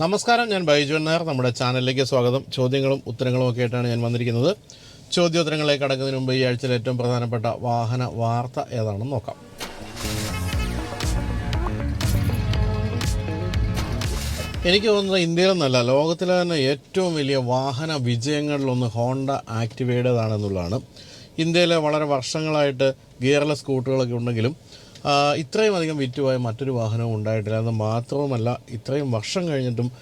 നമസ്കാരം ഞാൻ ബൈജു നായർ നമ്മുടെ ചാനലിലേക്ക് സ്വാഗതം. ചോദ്യങ്ങളും ഉത്തരങ്ങളും ഒക്കെ ആയിട്ടാണ് ഞാൻ വന്നിരിക്കുന്നത്. ചോദ്യോത്തരങ്ങളിലേക്ക് കടക്കുന്നതിന് മുമ്പ് ഈ ആഴ്ചയിലെ ഏറ്റവും പ്രധാനപ്പെട്ട വാഹന വാർത്ത ഏതാണെന്ന് നോക്കാം. എനിക്ക് തോന്നുന്നത് ഇന്ത്യയിലെന്നല്ല ലോകത്തിലെ തന്നെ ഏറ്റവും വലിയ വാഹന വിജയങ്ങളിലൊന്ന് ഹോണ്ട ആക്ടിവേഡതാണെന്നുള്ളതാണ് ഇന്ത്യയിലെ വളരെ വർഷങ്ങളായിട്ട് ഗിയർലെസ് സ്കൂട്ടറുകളൊക്കെ ഉണ്ടെങ്കിലും ഇത്രയും അധികം വിറ്റുപോയ മറ്റൊരു വാഹനവും ഉണ്ടായിട്ടില്ല. എന്ന് മാത്രവുമല്ല ഇത്രയും വർഷം കഴിഞ്ഞിട്ടും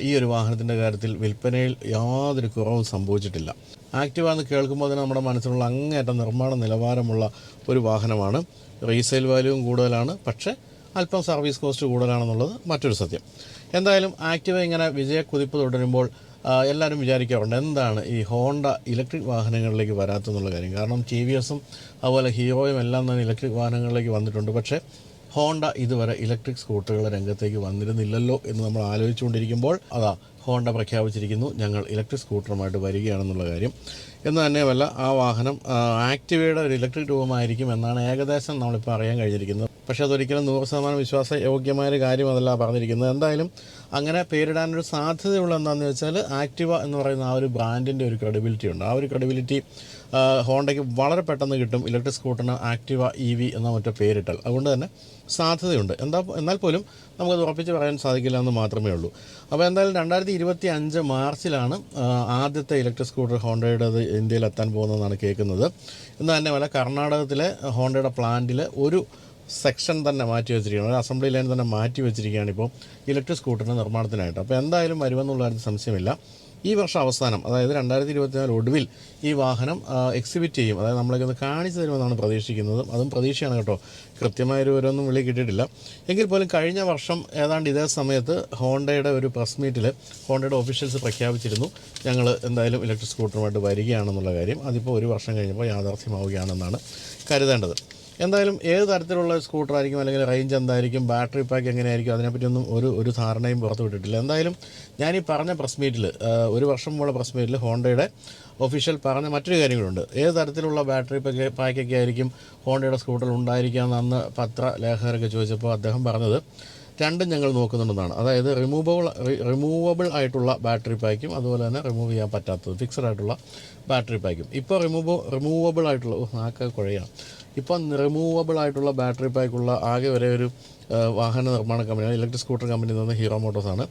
ഈ ഒരു വാഹനത്തിന്റെ കാര്യത്തിൽ വിൽപ്പനയിൽ യാതൊരു കുറവും സംഭവിച്ചിട്ടില്ല. ആക്റ്റീവ എന്ന് കേൾക്കുമ്പോൾ തന്നെ നമ്മുടെ മനസ്സിലുള്ള അങ്ങേറ്റം നിർമ്മാണ നിലവാരമുള്ള ഒരു വാഹനമാണ്. റീസെയിൽ വാല്യൂവും കൂടുതലാണ്. പക്ഷേ അല്പം സർവീസ് കോസ്റ്റ് കൂടുതലാണെന്നുള്ളത് മറ്റൊരു സത്യം. എന്തായാലും ആക്റ്റീവ ഇങ്ങനെ വിജയക്കുതിപ്പ് തുടരുമ്പോൾ എല്ലാവരും വിചാരിക്കാറുണ്ട് എന്താണ് ഈ ഹോണ്ട ഇലക്ട്രിക് വാഹനങ്ങളിലേക്ക് വരാത്തെന്നുള്ള കാര്യം. കാരണം ടി വി എസും അതുപോലെ ഹീറോയും എല്ലാം തന്നെ ഇലക്ട്രിക് വാഹനങ്ങളിലേക്ക് വന്നിട്ടുണ്ട്. പക്ഷേ ഹോണ്ട ഇതുവരെ ഇലക്ട്രിക് സ്കൂട്ടറുകളുടെ രംഗത്തേക്ക് വന്നിരുന്നില്ലല്ലോ എന്ന് നമ്മൾ ആലോചിച്ചുകൊണ്ടിരിക്കുമ്പോൾ അതാ ഹോണ്ട പ്രഖ്യാപിച്ചിരിക്കുന്നു. ഞങ്ങൾ ഇലക്ട്രിക് സ്കൂട്ടറുമായിട്ട് വരികയാണെന്നുള്ള കാര്യം. എന്ന് തന്നെയുമല്ല ആ വാഹനം ആക്ടിവയുടെ ഒരു ഇലക്ട്രിക് രൂപമായിരിക്കും എന്നാണ് ഏകദേശം നമ്മളിപ്പോൾ അറിയാൻ കഴിഞ്ഞിരിക്കുന്നത്. പക്ഷേ അതൊരിക്കലും നൂറ് ശതമാനം വിശ്വാസയോഗ്യമായ ഒരു കാര്യം അതല്ല പറഞ്ഞിരിക്കുന്നത്. എന്തായാലും അങ്ങനെ പേരിടാനൊരു സാധ്യതയുള്ള എന്താണെന്ന് വെച്ചാൽ ആക്ടിവ എന്ന് പറയുന്ന ആ ഒരു ബ്രാൻഡിന്റെ ഒരു ക്രെഡിബിലിറ്റി ഉണ്ട്. ആ ഒരു ക്രെഡിബിലിറ്റി ഹോണ്ടയ്ക്ക് വളരെ പെട്ടെന്ന് കിട്ടും ഇലക്ട്രിക് സ്കൂട്ടറിന് ആക്റ്റീവ ഇ വി എന്ന മറ്റോ പേരിട്ടാൽ. അതുകൊണ്ട് തന്നെ സാധ്യതയുണ്ട്. എന്താ എന്നാൽ പോലും നമുക്കത് ഉറപ്പിച്ച് പറയാൻ സാധിക്കില്ല എന്ന് മാത്രമേ ഉള്ളൂ. അപ്പോൾ എന്തായാലും രണ്ടായിരത്തി ഇരുപത്തി അഞ്ച് മാർച്ചിലാണ് ആദ്യത്തെ ഇലക്ട്രിക് സ്കൂട്ടർ ഹോണ്ടയുടേത് ഇന്ത്യയിൽ എത്താൻ പോകുന്നതെന്നാണ് കേൾക്കുന്നത്. എന്ന് തന്നെ വല്ല കർണാടകത്തിലെ ഹോണ്ടയുടെ പ്ലാന്റിൽ ഒരു സെക്ഷൻ തന്നെ മാറ്റി വെച്ചിരിക്കുകയാണ്. ഒരു അസംബ്ലി ലൈൻ തന്നെ മാറ്റി വെച്ചിരിക്കുകയാണ് ഇപ്പോൾ ഇലക്ട്രിക് സ്കൂട്ടറിന്റെ നിർമ്മാണത്തിനായിട്ട്. അപ്പോൾ എന്തായാലും വരുമെന്നുള്ള സംശയമില്ല. ഈ വർഷം അവസാനം അതായത് രണ്ടായിരത്തി ഇരുപത്തിനാല് ഒടുവിൽ ഈ വാഹനം എക്സിബിറ്റ് ചെയ്യും. അതായത് നമ്മളൊക്കെ ഒന്ന് കാണിച്ചു തരുമെന്നാണ് പ്രതീക്ഷിക്കുന്നത്. അതും പ്രതീക്ഷയാണ് കേട്ടോ. കൃത്യമായ ഒരു ഓരോന്നും വിളി കിട്ടിയിട്ടില്ല. എങ്കിൽ പോലും കഴിഞ്ഞ വർഷം ഏതാണ്ട് ഇതേ സമയത്ത് ഹോണ്ടയുടെ ഒരു പ്രസ് മീറ്റിൽ ഹോണ്ടയുടെ ഓഫീഷ്യൽസ് പ്രഖ്യാപിച്ചിരുന്നു. ഞങ്ങൾ എന്തായാലും ഇലക്ട്രിക് സ്കൂട്ടറുമായിട്ട് വരികയാണെന്നുള്ള കാര്യം. അതിപ്പോൾ ഒരു വർഷം കഴിഞ്ഞപ്പോൾ യാഥാർത്ഥ്യമാവുകയാണെന്നാണ് കരുതേണ്ടത്. എന്തായാലും ഏത് തരത്തിലുള്ള സ്കൂട്ടറായിരിക്കും അല്ലെങ്കിൽ റേഞ്ച് എന്തായിരിക്കും ബാറ്ററി പാക്ക് എങ്ങനെയായിരിക്കും അതിനെപ്പറ്റിയൊന്നും ഒരു ഒരു ധാരണയും പുറത്തു വിട്ടിട്ടില്ല. എന്തായാലും ഞാൻ ഈ പറഞ്ഞ പ്രസ് മീറ്റിൽ ഒരു വർഷം മുമ്പുള്ള പ്രസ് മീറ്റിൽ ഹോണ്ടയുടെ ഒഫീഷ്യൽ പറഞ്ഞ മറ്റൊരു കാര്യങ്ങളുണ്ട്. ഏത് തരത്തിലുള്ള ബാറ്ററി പാക്ക് പാക്കൊക്കെ ആയിരിക്കും ഹോണ്ടയുടെ സ്കൂട്ടറിൽ ഉണ്ടായിരിക്കാം അന്ന് പത്ര ലേഖകരൊക്കെ ചോദിച്ചപ്പോൾ അദ്ദേഹം പറഞ്ഞത് രണ്ടും ഞങ്ങൾ നോക്കുന്നുണ്ടെന്നാണ്. അതായത് റിമൂവബിൾ റിമൂവബിൾ ആയിട്ടുള്ള ബാറ്ററി പാക്കും അതുപോലെ തന്നെ റിമൂവ് ചെയ്യാൻ പറ്റാത്തത് ഫിക്സഡ് ആയിട്ടുള്ള ബാറ്ററി പാക്കും. ഇപ്പോൾ റിമൂവ് റിമൂവബിൾ ആയിട്ടുള്ള ആക്കെ കുഴയാണ്. ഇപ്പം റിമൂവബിൾ ആയിട്ടുള്ള ബാറ്ററി പാക്കുള്ള ആകെ വരെ ഒരു വാഹന നിർമ്മാണ കമ്പനിയാണ് ഇലക്ട്രിക് സ്കൂട്ടർ കമ്പനി പറയുന്നത് ഹീറോ മോട്ടോഴ്സാണ്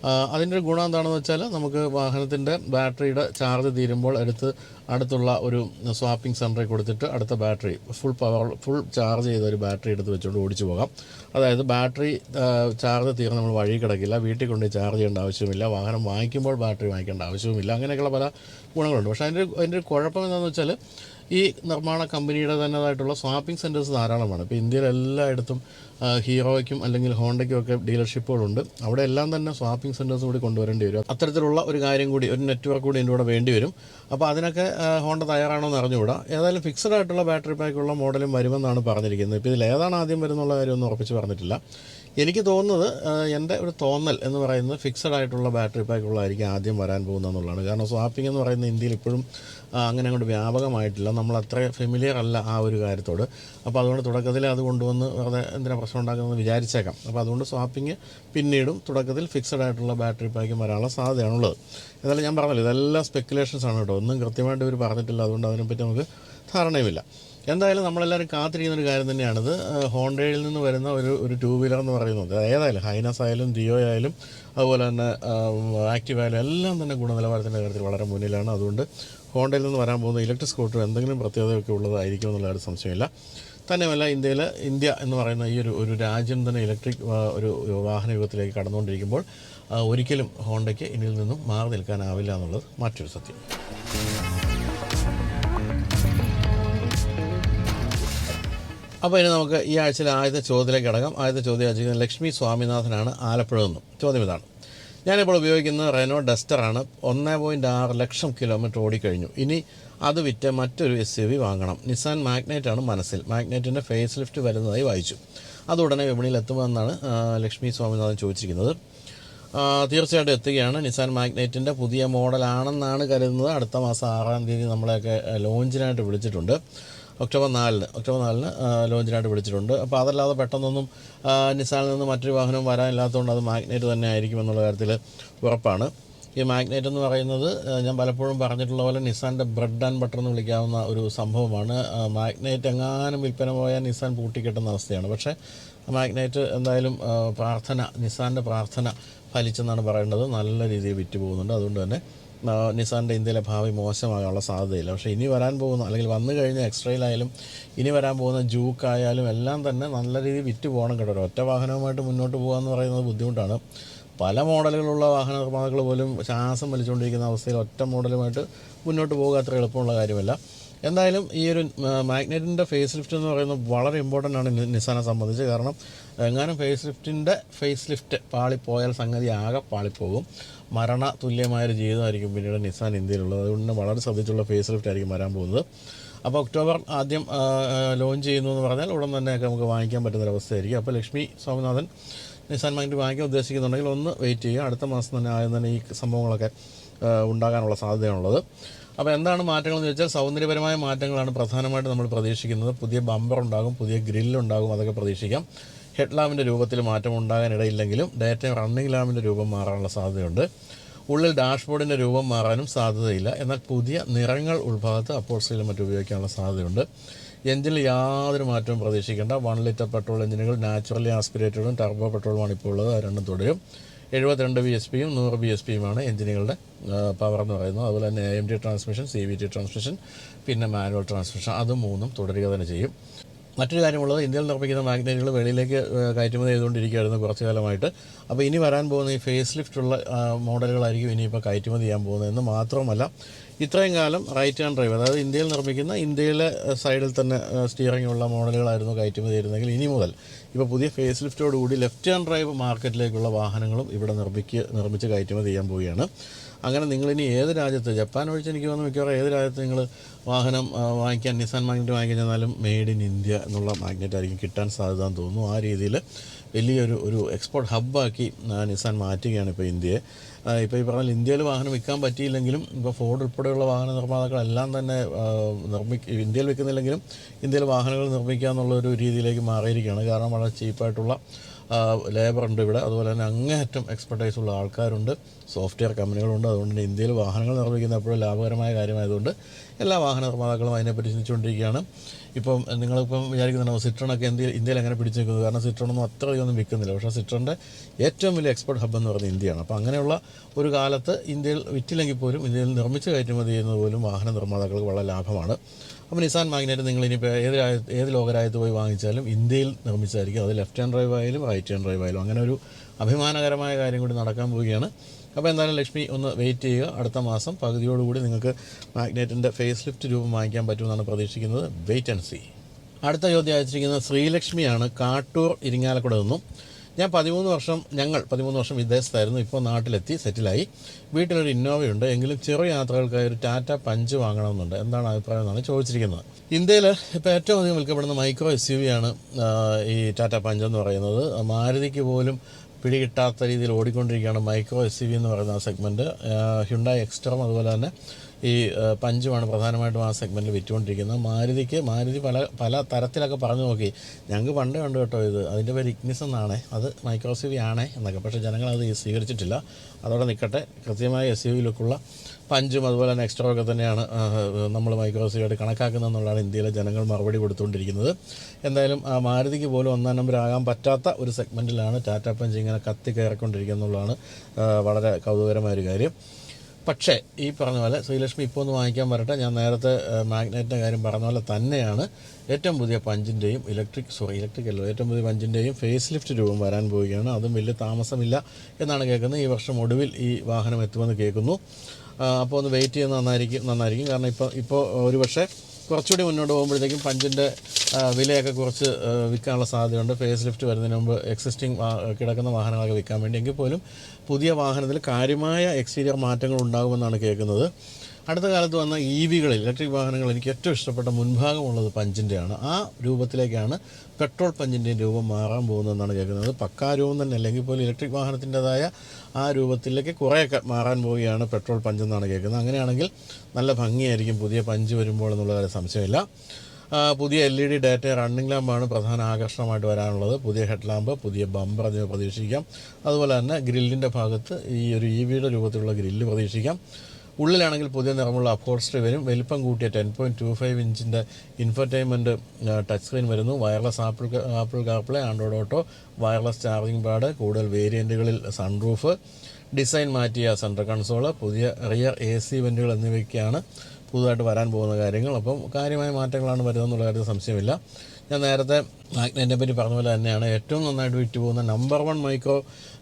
ആ, അതിന്റെ ഒരു ഗുണം എന്താണെന്ന് വെച്ചാൽ നമുക്ക് വാഹനത്തിന്റെ ബാറ്ററിയുടെ ചാർജ് തീരുമ്പോൾ എടുത്ത് അടുത്തുള്ള ഒരു സ്വാപ്പിംഗ് സെന്ററിൽ കൊടുത്തിട്ട് അടുത്ത battery full power full charge ചെയ്ത ഒരു ബാറ്ററി എടുത്ത് വെച്ചുകൊണ്ട് ഓടിച്ചു പോകാം. അതായത് ബാറ്ററി ചാർജ് തീർന്ന് നമ്മൾ വഴി കിടക്കില്ല വീട്ടിൽ കൊണ്ട് ചാർജ് ചെയ്യേണ്ട ആവശ്യമില്ല വാഹനം വാങ്ങിക്കുമ്പോൾ ബാറ്ററി വാങ്ങിക്കേണ്ട ആവശ്യവുമില്ല അങ്ങനെയൊക്കെയുള്ള പല ഗുണങ്ങളുണ്ട്. പക്ഷേ അതിന്റെ അതിന്റെ ഒരു കുഴപ്പം എന്താണെന്ന് വെച്ചാൽ ഈ നിർമ്മാണ കമ്പനിയുടെ തന്നതായിട്ടുള്ള സ്വാപ്പിംഗ് സെന്റേഴ്സ് ധാരാളമാണ്. ഇപ്പോൾ ഇന്ത്യയിൽ എല്ലായിടത്തും ഹീറോയ്ക്കും അല്ലെങ്കിൽ ഹോണ്ടയ്ക്കും ഒക്കെ ഡീലർഷിപ്പുകളുണ്ട്. അവിടെ എല്ലാം തന്നെ സ്വാപ്പിംഗ് സെന്റേഴ്സ് കൂടി കൊണ്ടുവരേണ്ടി വരും. അത്തരത്തിലുള്ള ഒരു കാര്യം കൂടി ഒരു നെറ്റ്വർക്ക് കൂടി ഇതിന്റെ കൂടെ വേണ്ടി വരും. അപ്പോൾ അതിനൊക്കെ ഹോണ്ട തയ്യാറാണോ എന്ന് അറിഞ്ഞുകൂടാ. ഏതായാലും ഫിക്സഡ് ആയിട്ടുള്ള ബാറ്ററി പാക്കുള്ള മോഡലും വരുമെന്നാണ് പറഞ്ഞിരിക്കുന്നത്. ഇപ്പോൾ ഇതിൽ ഏതാണ് ആദ്യം വരുന്നുള്ള കാര്യമൊന്നും ഉറപ്പിച്ച് പറഞ്ഞിട്ടില്ല. എനിക്ക് തോന്നുന്നത് എന്റെ ഒരു തോന്നൽ എന്ന് പറയുന്നത് ഫിക്സഡ് ആയിട്ടുള്ള ബാറ്ററി പാക്കുള്ളതായിരിക്കും ആദ്യം വരാൻ പോകുന്നതെന്നുള്ളതാണ് കാരണം സ്വാപ്പിംഗ് എന്ന് പറയുന്ന ഇന്ത്യയിൽ ഇപ്പോഴും അങ്ങനെ അങ്ങോട്ട് വ്യാപകമായിട്ടില്ല. നമ്മൾ അത്ര ഫെമിലിയർ അല്ല ആ ഒരു കാര്യത്തോട്. അപ്പോൾ അതുകൊണ്ട് തുടക്കത്തിൽ അത് കൊണ്ടുവന്ന് വെറുതെ എന്തിനാ പ്രശ്നം ഉണ്ടാക്കുന്നതെന്ന് വിചാരിച്ചേക്കാം. അപ്പോൾ അതുകൊണ്ട് സ്വാപ്പിംഗ് പിന്നീടും തുടക്കത്തിൽ ഫിക്സഡ് ആയിട്ടുള്ള ബാറ്ററി പാക്കും വരാനുള്ള സാധ്യതയാണുള്ളത്. എന്നാലും ഞാൻ പറഞ്ഞല്ലോ ഇതെല്ലാം സ്പെക്കുലേഷൻസ് ആണ് കേട്ടോ. ഒന്നും കൃത്യമായിട്ട് ഇവർ പറഞ്ഞിട്ടില്ല. അതുകൊണ്ട് അതിനെപ്പറ്റി നമുക്ക് ധാരണയുമില്ല. എന്തായാലും നമ്മളെല്ലാവരും കാത്തിരിക്കുന്ന ഒരു കാര്യം തന്നെയാണിത്. ഹോണ്ടയിൽ നിന്ന് വരുന്ന ഒരു ഒരു ടൂ വീലർ എന്ന് പറയുന്നത് ഏതായാലും ഹൈനസ് ആയാലും ജിയോ ആയാലും അതുപോലെ തന്നെ ആക്റ്റീവ് ആയാലും എല്ലാം തന്നെ ഗുണനിലവാരത്തിന്റെ കാര്യത്തിൽ വളരെ മുന്നിലാണ്. അതുകൊണ്ട് ഹോണ്ടയിൽ നിന്ന് വരാൻ പോകുന്ന ഇലക്ട്രിക് സ്കൂട്ടർ എന്തെങ്കിലും പ്രത്യേകതയൊക്കെ ഉള്ളതായിരിക്കും എന്നുള്ള ഒരു സംശയമില്ല. തന്നെയുമല്ല ഇന്ത്യയിൽ ഇന്ത്യ എന്ന് പറയുന്ന ഈ ഒരു ഒരു രാജ്യം തന്നെ ഇലക്ട്രിക് ഒരു വാഹന യുഗത്തിലേക്ക് കടന്നുകൊണ്ടിരിക്കുമ്പോൾ ഒരിക്കലും ഹോണ്ടയ്ക്ക് ഇതിൽ നിന്നും മാറി നിൽക്കാനാവില്ല എന്നുള്ളത് മറ്റൊരു സത്യം. അപ്പോൾ ഇനി നമുക്ക് ഈ ആഴ്ചയിലെ ആദ്യത്തെ ചോദ്യത്തിലേക്ക് അടങ്ങാം ആദ്യത്തെ ചോദ്യം അയച്ചിരിക്കുന്നത് ലക്ഷ്മി സ്വാമിനാഥനാണ് ആലപ്പുഴ നിന്നും. ചോദ്യം ഇതാണ്. ഞാനിപ്പോൾ ഉപയോഗിക്കുന്നത് റെനോ ഡസ്റ്ററാണ് ഒന്ന് പോയിന്റ് ആറ് ലക്ഷം കിലോമീറ്റർ ഓടിക്കഴിഞ്ഞു. ഇനി അത് വിറ്റ് മറ്റൊരു എസ് യു വി വാങ്ങണം. നിസാൻ മാഗ്നൈറ്റാണ് മനസ്സിൽ. മാഗ്നൈറ്റിന്റെ ഫേസ് ലിഫ്റ്റ് വരുന്നതായി വായിച്ചു. അത് ഉടനെ വിപണിയിൽ എത്തുമെന്നാണ് ലക്ഷ്മി സ്വാമിനാഥൻ ചോദിച്ചിരിക്കുന്നത്. തീർച്ചയായിട്ടും എത്തുകയാണ്. നിസാൻ മാഗ്നൈറ്റിന്റെ പുതിയ മോഡലാണെന്നാണ് കരുതുന്നത്. അടുത്ത മാസം ആറാം തീയതി നമ്മളെയൊക്കെ ലോഞ്ചിനായിട്ട് വിളിച്ചിട്ടുണ്ട്. ഒക്ടോബർ നാലിന് ഒക്ടോബർ നാലിന് ലോഞ്ചിനായിട്ട് വിളിച്ചിട്ടുണ്ട്. അപ്പോൾ അതല്ലാതെ പെട്ടെന്നൊന്നും നിസാനിൽ നിന്ന് മറ്റൊരു വാഹനവും വരാനില്ലാത്തതുകൊണ്ട് അത് മാഗ്നേറ്റ് തന്നെ ആയിരിക്കും എന്നുള്ള കാര്യത്തിൽ ഉറപ്പാണ്. ഈ മാഗ്നേറ്റ് എന്ന് പറയുന്നത് ഞാൻ പലപ്പോഴും പറഞ്ഞിട്ടുള്ള പോലെ നിസാന്റെ ബ്രെഡ് ആൻഡ് ബട്ടർ എന്ന് വിളിക്കാവുന്ന ഒരു സംഭവമാണ്. മാഗ്നേറ്റ് എങ്ങാനും വിൽപ്പന പോയാൽ നിസാൻ പൂട്ടിക്കെട്ടുന്ന അവസ്ഥയാണ്. പക്ഷേ മാഗ്നേറ്റ് എന്തായാലും പ്രാർത്ഥന നിസാന്റെ പ്രാർത്ഥന ഫലിച്ചെന്നാണ് പറയേണ്ടത്. നല്ല രീതിയിൽ വിറ്റ് പോകുന്നുണ്ട് അതുകൊണ്ട് തന്നെ നിസാന്റെ ഇന്ത്യയിലെ ഭാവി മോശമാകാനുള്ള സാധ്യതയില്ല. പക്ഷേ ഇനി വരാൻ പോകുന്ന അല്ലെങ്കിൽ വന്നു കഴിഞ്ഞ എക്സ്ട്രയിലായാലും ഇനി വരാൻ പോകുന്ന ജൂക്കായാലും എല്ലാം തന്നെ നല്ല രീതിയിൽ വിറ്റ് പോകണം കേട്ടോ. ഒറ്റ വാഹനവുമായിട്ട് മുന്നോട്ട് പോകുക എന്ന് പറയുന്നത് ബുദ്ധിമുട്ടാണ്. പല മോഡലുകളുള്ള വാഹന നിർമ്മാതാക്കൾ പോലും ശ്വാസം വലിച്ചുകൊണ്ടിരിക്കുന്ന അവസ്ഥയിൽ ഒറ്റ മോഡലുമായിട്ട് മുന്നോട്ട് പോകുക അത്ര എളുപ്പമുള്ള കാര്യമല്ല. എന്തായാലും ഈ ഒരു മാഗ്നറ്റിന്റെ ഫേസ് ലിഫ്റ്റ് എന്ന് പറയുന്നത് വളരെ ഇമ്പോർട്ടന്റ് ആണ് നിസാനെ സംബന്ധിച്ച്. കാരണം എങ്ങാനും ഫേസ് ലിഫ്റ്റിന്റെ ഫേസ് ലിഫ്റ്റ് പാളിപ്പോയാൽ സംഗതി ആകെ പാളിപ്പോകും. മരണ തുല്യമായൊരു ജീവിതമായിരിക്കും പിന്നീട് നിസാൻ ഇന്ത്യയിലുള്ളത്. അതുകൊണ്ട് വളരെ ശ്രദ്ധിച്ചുള്ള ഫേസ് ലിഫ്റ്റ് ആയിരിക്കും വരാൻ പോകുന്നത്. അപ്പോൾ ഒക്ടോബർ ആദ്യം ലോഞ്ച് ചെയ്യുന്നു എന്ന് പറഞ്ഞാൽ ഉടൻ തന്നെയൊക്കെ നമുക്ക് വാങ്ങിക്കാൻ പറ്റുന്നൊരവസ്ഥയായിരിക്കും. അപ്പോൾ ലക്ഷ്മി സ്വാമിനാഥൻ നിസാൻ മൈൻഡ് വാങ്ങിക്കാൻ ഉദ്ദേശിക്കുന്നുണ്ടെങ്കിൽ ഒന്ന് വെയിറ്റ് ചെയ്യുക. അടുത്ത മാസം തന്നെ ആദ്യം തന്നെ ഈ സംഭവങ്ങളൊക്കെ ഉണ്ടാകാനുള്ള സാധ്യതയാണുള്ളത്. അപ്പോൾ എന്താണ് മാറ്റങ്ങളെന്ന് ചോദിച്ചാൽ സൗന്ദര്യപരമായ മാറ്റങ്ങളാണ് പ്രധാനമായിട്ട് നമ്മൾ പ്രതീക്ഷിക്കുന്നത്. പുതിയ ബമ്പർ ഉണ്ടാകും പുതിയ ഗ്രില്ലുണ്ടാകും അതൊക്കെ പ്രതീക്ഷിക്കാം. ഹെഡ് ലാമ്പിന്റെ രൂപത്തിൽ മാറ്റം ഉണ്ടാകാനിടയില്ലെങ്കിലും ഡേറ്റ റണ്ണിംഗ് ലാമ്പിന്റെ രൂപം മാറാനുള്ള സാധ്യതയുണ്ട്. ഉള്ളിൽ ഡാഷ്ബോർഡിന്റെ രൂപം മാറാനും സാധ്യതയില്ല. എന്നാൽ പുതിയ നിറങ്ങൾ ഉൾഭാഗത്ത് അപ്പോഴ്സിലും മറ്റും ഉപയോഗിക്കാനുള്ള സാധ്യതയുണ്ട്. എഞ്ചിനിൽ യാതൊരു മാറ്റവും പ്രതീക്ഷിക്കേണ്ട. വൺ ലിറ്റർ പെട്രോൾ എഞ്ചിനുകൾ നാച്ചുറലി ആസ്പിറേറ്റഡും ടർബോ പെട്രോളുമാണ് ഇപ്പോൾ ഉള്ളത്. രണ്ടും തുടരും. എഴുപത്തിരണ്ട് ബി എസ് പിയും നൂറ് ബി എസ് പിയുമാണ് എഞ്ചിനുകളുടെ പവർ എന്ന് പറയുന്നത്. അതുപോലെ തന്നെ M T transmission C V T transmission പിന്നെ മാനുവൽ ട്രാൻസ്മിഷൻ. അത് മൂന്നും തുടരുക തന്നെ ചെയ്യും. മറ്റൊരു കാര്യമുള്ളത് ഇന്ത്യയിൽ നിർമ്മിക്കുന്ന മാഗ്നറ്റുകൾ വെളിയിലേക്ക് കയറ്റുമതി ചെയ്തുകൊണ്ടിരിക്കുകയായിരുന്നു കുറച്ചു കാലമായിട്ട്. അപ്പോൾ ഇനി വരാൻ പോകുന്ന ഈ ഫേസ് ലിഫ്റ്റുള്ള മോഡലുകളായിരിക്കും ഇനിയിപ്പോൾ കയറ്റുമതി ചെയ്യാൻ പോകുന്നതെന്ന് മാത്രമല്ല ഇത്രയും കാലം റൈറ്റ് ഹാൻഡ് ഡ്രൈവ് അതായത് ഇന്ത്യയിൽ നിർമ്മിക്കുന്ന ഇന്ത്യയിലെ സൈഡിൽ തന്നെ സ്റ്റിയറിംഗ് ഉള്ള മോഡലുകളായിരുന്നു കയറ്റുമതി ചെയ്തിരുന്നെങ്കിൽ ഇനി മുതൽ ഇപ്പോൾ പുതിയ ഫേസ് ലിഫ്റ്റോടുകൂടി ലെഫ്റ്റ് ഹാൻഡ് ഡ്രൈവ് മാർക്കറ്റിലേക്കുള്ള വാഹനങ്ങളും ഇവിടെ നിർമ്മിക്കുക നിർമ്മിച്ച് കയറ്റുമതി ചെയ്യാൻ പോവുകയാണ്. അങ്ങനെ നിങ്ങൾ ഇനി ഏത് രാജ്യത്ത്? ജപ്പാൻ ഒഴിച്ച് എനിക്ക് തോന്നുന്നു മിക്കവാറും ഏത് രാജ്യത്ത് നിങ്ങൾ വാഹനം വാങ്ങിക്കാൻ നിസാൻ മാഗ്നറ്റ് വാങ്ങിക്കാൻ ചെന്നാലും മെയ്ഡ് ഇൻ ഇന്ത്യ എന്നുള്ള മാഗ്നറ്റ് ആയിരിക്കും കിട്ടാൻ സാധ്യത എന്ന് തോന്നുന്നു. ആ രീതിയിൽ വലിയൊരു ഒരു എക്സ്പോർട്ട് ഹബ്ബാക്കി നിസാൻ മാറ്റുകയാണ് ഇപ്പോൾ ഇന്ത്യയെ. ഇപ്പോൾ ഈ പറഞ്ഞാൽ ഇന്ത്യയിൽ വാഹനം വിൽക്കാൻ പറ്റിയില്ലെങ്കിലും ഇപ്പോൾ ഫോർഡ് ഉൾപ്പെടെയുള്ള വാഹന നിർമ്മാതാക്കളെല്ലാം തന്നെ നിർമ്മി ഇന്ത്യയിൽ വിൽക്കുന്നില്ലെങ്കിലും ഇന്ത്യയിൽ വാഹനങ്ങൾ നിർമ്മിക്കുക എന്നുള്ള ഒരു രീതിയിലേക്ക് മാറിയിരിക്കുകയാണ്. കാരണം വളരെ ചീപ്പായിട്ടുള്ള ലേബർ ഉണ്ട് ഇവിടെ. അതുപോലെ തന്നെ അങ്ങേയറ്റം എക്സ്പെർട്ടൈസ് ഉള്ള ആൾക്കാരുണ്ട്. സോഫ്റ്റ്വെയർ കമ്പനികളുണ്ട് അതുകൊണ്ട് തന്നെ ഇന്ത്യയിൽ വാഹനങ്ങൾ നിർമ്മിക്കുന്ന എപ്പോഴും ലാഭകരമായ കാര്യമായതുകൊണ്ട് എല്ലാ വാഹന നിർമ്മാതാക്കളും അതിനെപ്പറ്റി ചിന്തിച്ചുകൊണ്ടിരിക്കുകയാണ്. ഇപ്പം നിങ്ങളിപ്പം വിചാരിക്കുന്നുണ്ടാവും സിട്രണൊക്കെ ഇന്ത്യയിൽ ഇന്ത്യയിൽ എങ്ങനെ പിടിച്ചു നിൽക്കുന്നത് കാരണം സിട്രണൊന്നും അത്ര അധികമൊന്നും വിൽക്കുന്നില്ല. പക്ഷേ സിട്രണിന്റെ ഏറ്റവും വലിയ എക്സ്പോർട്ട് ഹബ്ബ് എന്ന് പറയുന്നത് ഇന്ത്യയാണ്. അപ്പോൾ അങ്ങനെയുള്ള ഒരു കാലത്ത് ഇന്ത്യയിൽ വിറ്റില്ലെങ്കിൽ പോലും ഇന്ത്യയിൽ നിർമ്മിച്ച് കയറ്റുമതി ചെയ്യുന്നത് പോലും വാഹന നിർമ്മാതാക്കൾക്ക് വളരെ ലാഭമാണ്. അപ്പോൾ നിസാൻ മാഗ്നറ്റ് നിങ്ങൾ ഇനിയിപ്പോൾ ഏത് ഏത് ലോകരായത്ത് പോയി വാങ്ങിച്ചാലും ഇന്ത്യയിൽ നിർമ്മിച്ചായിരിക്കും. അത് ലെഫ്റ്റ് ഹാൻഡ് ഡ്രൈവ് ആയാലും റൈറ്റ് ഹാൻഡ് ഡ്രൈവ് ആയാലും. അങ്ങനെ ഒരു അഭിമാനകരമായ കാര്യം കൂടി നടക്കാൻ പോവുകയാണ്. അപ്പോൾ എന്തായാലും ലക്ഷ്മി ഒന്ന് വെയിറ്റ് ചെയ്യുക. അടുത്ത മാസം പകുതിയോടുകൂടി നിങ്ങൾക്ക് മാഗ്നറ്റിന്റെ ഫേസ് ലിഫ്റ്റ് രൂപം വാങ്ങിക്കാൻ പറ്റുമെന്നാണ് പ്രതീക്ഷിക്കുന്നത്. വെയിറ്റ് ആൻഡ് സി അടുത്ത ചോദ്യം അയച്ചിരിക്കുന്നത് ശ്രീലക്ഷ്മിയാണ്. കാട്ടൂർ ഇരിങ്ങാലക്കുട നിന്നും. ഞാൻ പതിമൂന്ന് വർഷം ഞങ്ങൾ പതിമൂന്ന് വർഷം വിദേശത്തായിരുന്നു. ഇപ്പോൾ നാട്ടിലെത്തി സെറ്റിലായി. വീട്ടിലൊരു ഇന്നോവയുണ്ട്. എങ്കിലും ചെറു യാത്രകൾക്കായി ഒരു ടാറ്റ പഞ്ച് വാങ്ങണമെന്നുണ്ട്. എന്താണ് അഭിപ്രായം എന്നാണ് ചോദിച്ചിരിക്കുന്നത്. ഇന്ത്യയിൽ ഇപ്പോൾ ഏറ്റവും അധികം വിൽക്കപ്പെടുന്ന മൈക്രോ എസ് ആണ് ഈ ടാറ്റ പഞ്ച് എന്ന് പറയുന്നത്. മാരുതിക്ക് പോലും പിടികിട്ടാത്ത രീതിയിൽ ഓടിക്കൊണ്ടിരിക്കുകയാണ് മൈക്രോ എസ് എന്ന് പറയുന്ന സെഗ്മെന്റ് ഹ്യുണ്ടായി എക്സ്ട്രം അതുപോലെ തന്നെ ഈ പഞ്ചുമാണ് പ്രധാനമായിട്ടും ആ സെഗ്മെന്റിൽ വിറ്റുകൊണ്ടിരിക്കുന്നത്. മാരുതിക്ക് മാരുതി പല പല തരത്തിലൊക്കെ പറഞ്ഞു നോക്കി. ഞങ്ങൾക്ക് പണ്ടേ ഉണ്ട് കേട്ടോ ഇത്. അതിന്റെ പേര് ഇഗ്നിസ് എന്നാണേ. അത് മൈക്രോസിവി ആണ് എന്നൊക്കെ. പക്ഷേ ജനങ്ങൾ അത് സ്വീകരിച്ചിട്ടില്ല. അതോടെ നിൽക്കട്ടെ കൃത്യമായ എസ് യു വിയിലേക്കുള്ള പഞ്ചും അതുപോലെ എക്സ്ട്രോ ഒക്കെ തന്നെയാണ് നമ്മൾ മൈക്രോസിയായിട്ട് കണക്കാക്കുന്നതെന്നുള്ളതാണ് ഇന്ത്യയിലെ ജനങ്ങൾ മറുപടി കൊടുത്തുകൊണ്ടിരിക്കുന്നത്. എന്തായാലും ആ മാരുതിക്ക് പോലും ഒന്നാം നമ്പർ ആകാൻ പറ്റാത്ത ഒരു സെഗ്മെന്റിലാണ് ടാറ്റ പഞ്ച് ഇങ്ങനെ കത്തി കയറിക്കൊണ്ടിരിക്കുന്നുള്ളതാണ് വളരെ കൗതുകരമായ ഒരു കാര്യം. പക്ഷേ ഈ പറഞ്ഞ പോലെ ശ്രീലക്ഷ്മി ഇപ്പോൾ ഒന്ന് വാങ്ങിക്കാൻ വരട്ടെ. ഞാൻ നേരത്തെ മാഗ്നറ്റിന്റെ കാര്യം പറഞ്ഞ പോലെ തന്നെയാണ് ഏറ്റവും പുതിയ പഞ്ചിന്റെയും ഇലക്ട്രിക് സോറി ഇലക്ട്രിക് അല്ലോ ഏറ്റവും പുതിയ പഞ്ചിന്റെയും ഫേസ് ലിഫ്റ്റ് രൂപം വരാൻ പോവുകയാണ്. അതും വലിയ താമസമില്ല എന്നാണ് കേൾക്കുന്നത്. ഈ വർഷം ഒടുവിൽ ഈ വാഹനം എത്തുമെന്ന് കേൾക്കുന്നു. അപ്പോൾ ഒന്ന് വെയിറ്റ് ചെയ്യുന്നത് നന്നായിരിക്കും നന്നായിരിക്കും. കാരണം ഇപ്പോൾ ഇപ്പോൾ ഒരു പക്ഷേ കുറച്ചുകൂടി മുന്നോട്ട് പോകുമ്പോഴത്തേക്കും പഞ്ചിന്റെ വിലയൊക്കെ കുറച്ച് വിൽക്കാനുള്ള സാധ്യതയുണ്ട്. ഫേസ് ലിഫ്റ്റ് വരുന്നതിന് മുമ്പ് എക്സിസ്റ്റിംഗ് കിടക്കുന്ന വാഹനങ്ങളൊക്കെ വിൽക്കാൻ വേണ്ടി. എങ്കിൽ പോലും പുതിയ വാഹനത്തിൽ കാര്യമായ എക്സ്റ്റീരിയർ മാറ്റങ്ങൾ ഉണ്ടാകുമെന്നാണ് കേൾക്കുന്നത്. അടുത്ത കാലത്ത് വന്ന ഇ വികളിൽ ഇലക്ട്രിക് വാഹനങ്ങൾ എനിക്ക് ഏറ്റവും ഇഷ്ടപ്പെട്ട മുൻഭാഗമുള്ളത് പഞ്ചിന്റെയാണ്. ആ രൂപത്തിലേക്കാണ് പെട്രോൾ പഞ്ചിന്റെയും രൂപം മാറാൻ പോകുന്നതെന്നാണ് കേൾക്കുന്നത്. പക്കാ രൂപം തന്നെ അല്ലെങ്കിൽ പോലും ഇലക്ട്രിക് വാഹനത്തിന്റെതായ ആ രൂപത്തിലേക്ക് കുറേയൊക്കെ മാറാൻ പോവുകയാണ് പെട്രോൾ പഞ്ചെന്നാണ് കേൾക്കുന്നത്. അങ്ങനെയാണെങ്കിൽ നല്ല ഭംഗിയായിരിക്കും പുതിയ പഞ്ച് വരുമ്പോൾ എന്നുള്ള കാര്യം സംശയമില്ല. പുതിയ L E D daytime running ലാമ്പാണ് പ്രധാന ആകർഷണമായിട്ട് വരാനുള്ളത്. പുതിയ ഹെഡ് ലാമ്പ് പുതിയ ബമ്പർ എന്നിവ പ്രതീക്ഷിക്കാം. അതുപോലെ തന്നെ ഗ്രില്ലിന്റെ ഭാഗത്ത് ഈ ഒരു ഇ വിയുടെ രൂപത്തിലുള്ള ഗ്രില്ല് പ്രതീക്ഷിക്കാം. ഉള്ളിലാണെങ്കിൽ പുതിയ നിറമുള്ള അപ്ഹോൾസ്റ്ററി വരും. വലിപ്പം കൂട്ടിയ ടെൻ പോയിന്റ് ടു ഫൈവ് ഇഞ്ചിന്റെ ഇൻഫർടൈൻമെന്റ് ടച്ച് സ്ക്രീൻ വരുന്നു. Wireless Apple Apple CarPlay Android Auto wireless charging pad കൂടുതൽ വേരിയന്റുകളിൽ സൺറൂഫ് ഡിസൈൻ മാറ്റിയ സെൻട്രൽ കൺസോൾ പുതിയ റിയർ എ സി വെന്റുകൾ എന്നിവയ്ക്കാണ് പുതുതായിട്ട് വരാൻ പോകുന്ന കാര്യങ്ങൾ. അപ്പം കാര്യമായ മാറ്റങ്ങളാണ് വരുന്നതെന്നുള്ള കാര്യത്തിൽ സംശയമില്ല. ഞാൻ നേരത്തെ മാഗ്നറ്റിനെ പറ്റി പറഞ്ഞ പോലെ തന്നെയാണ് ഏറ്റവും നന്നായിട്ട് വിറ്റ് പോകുന്ന number one micro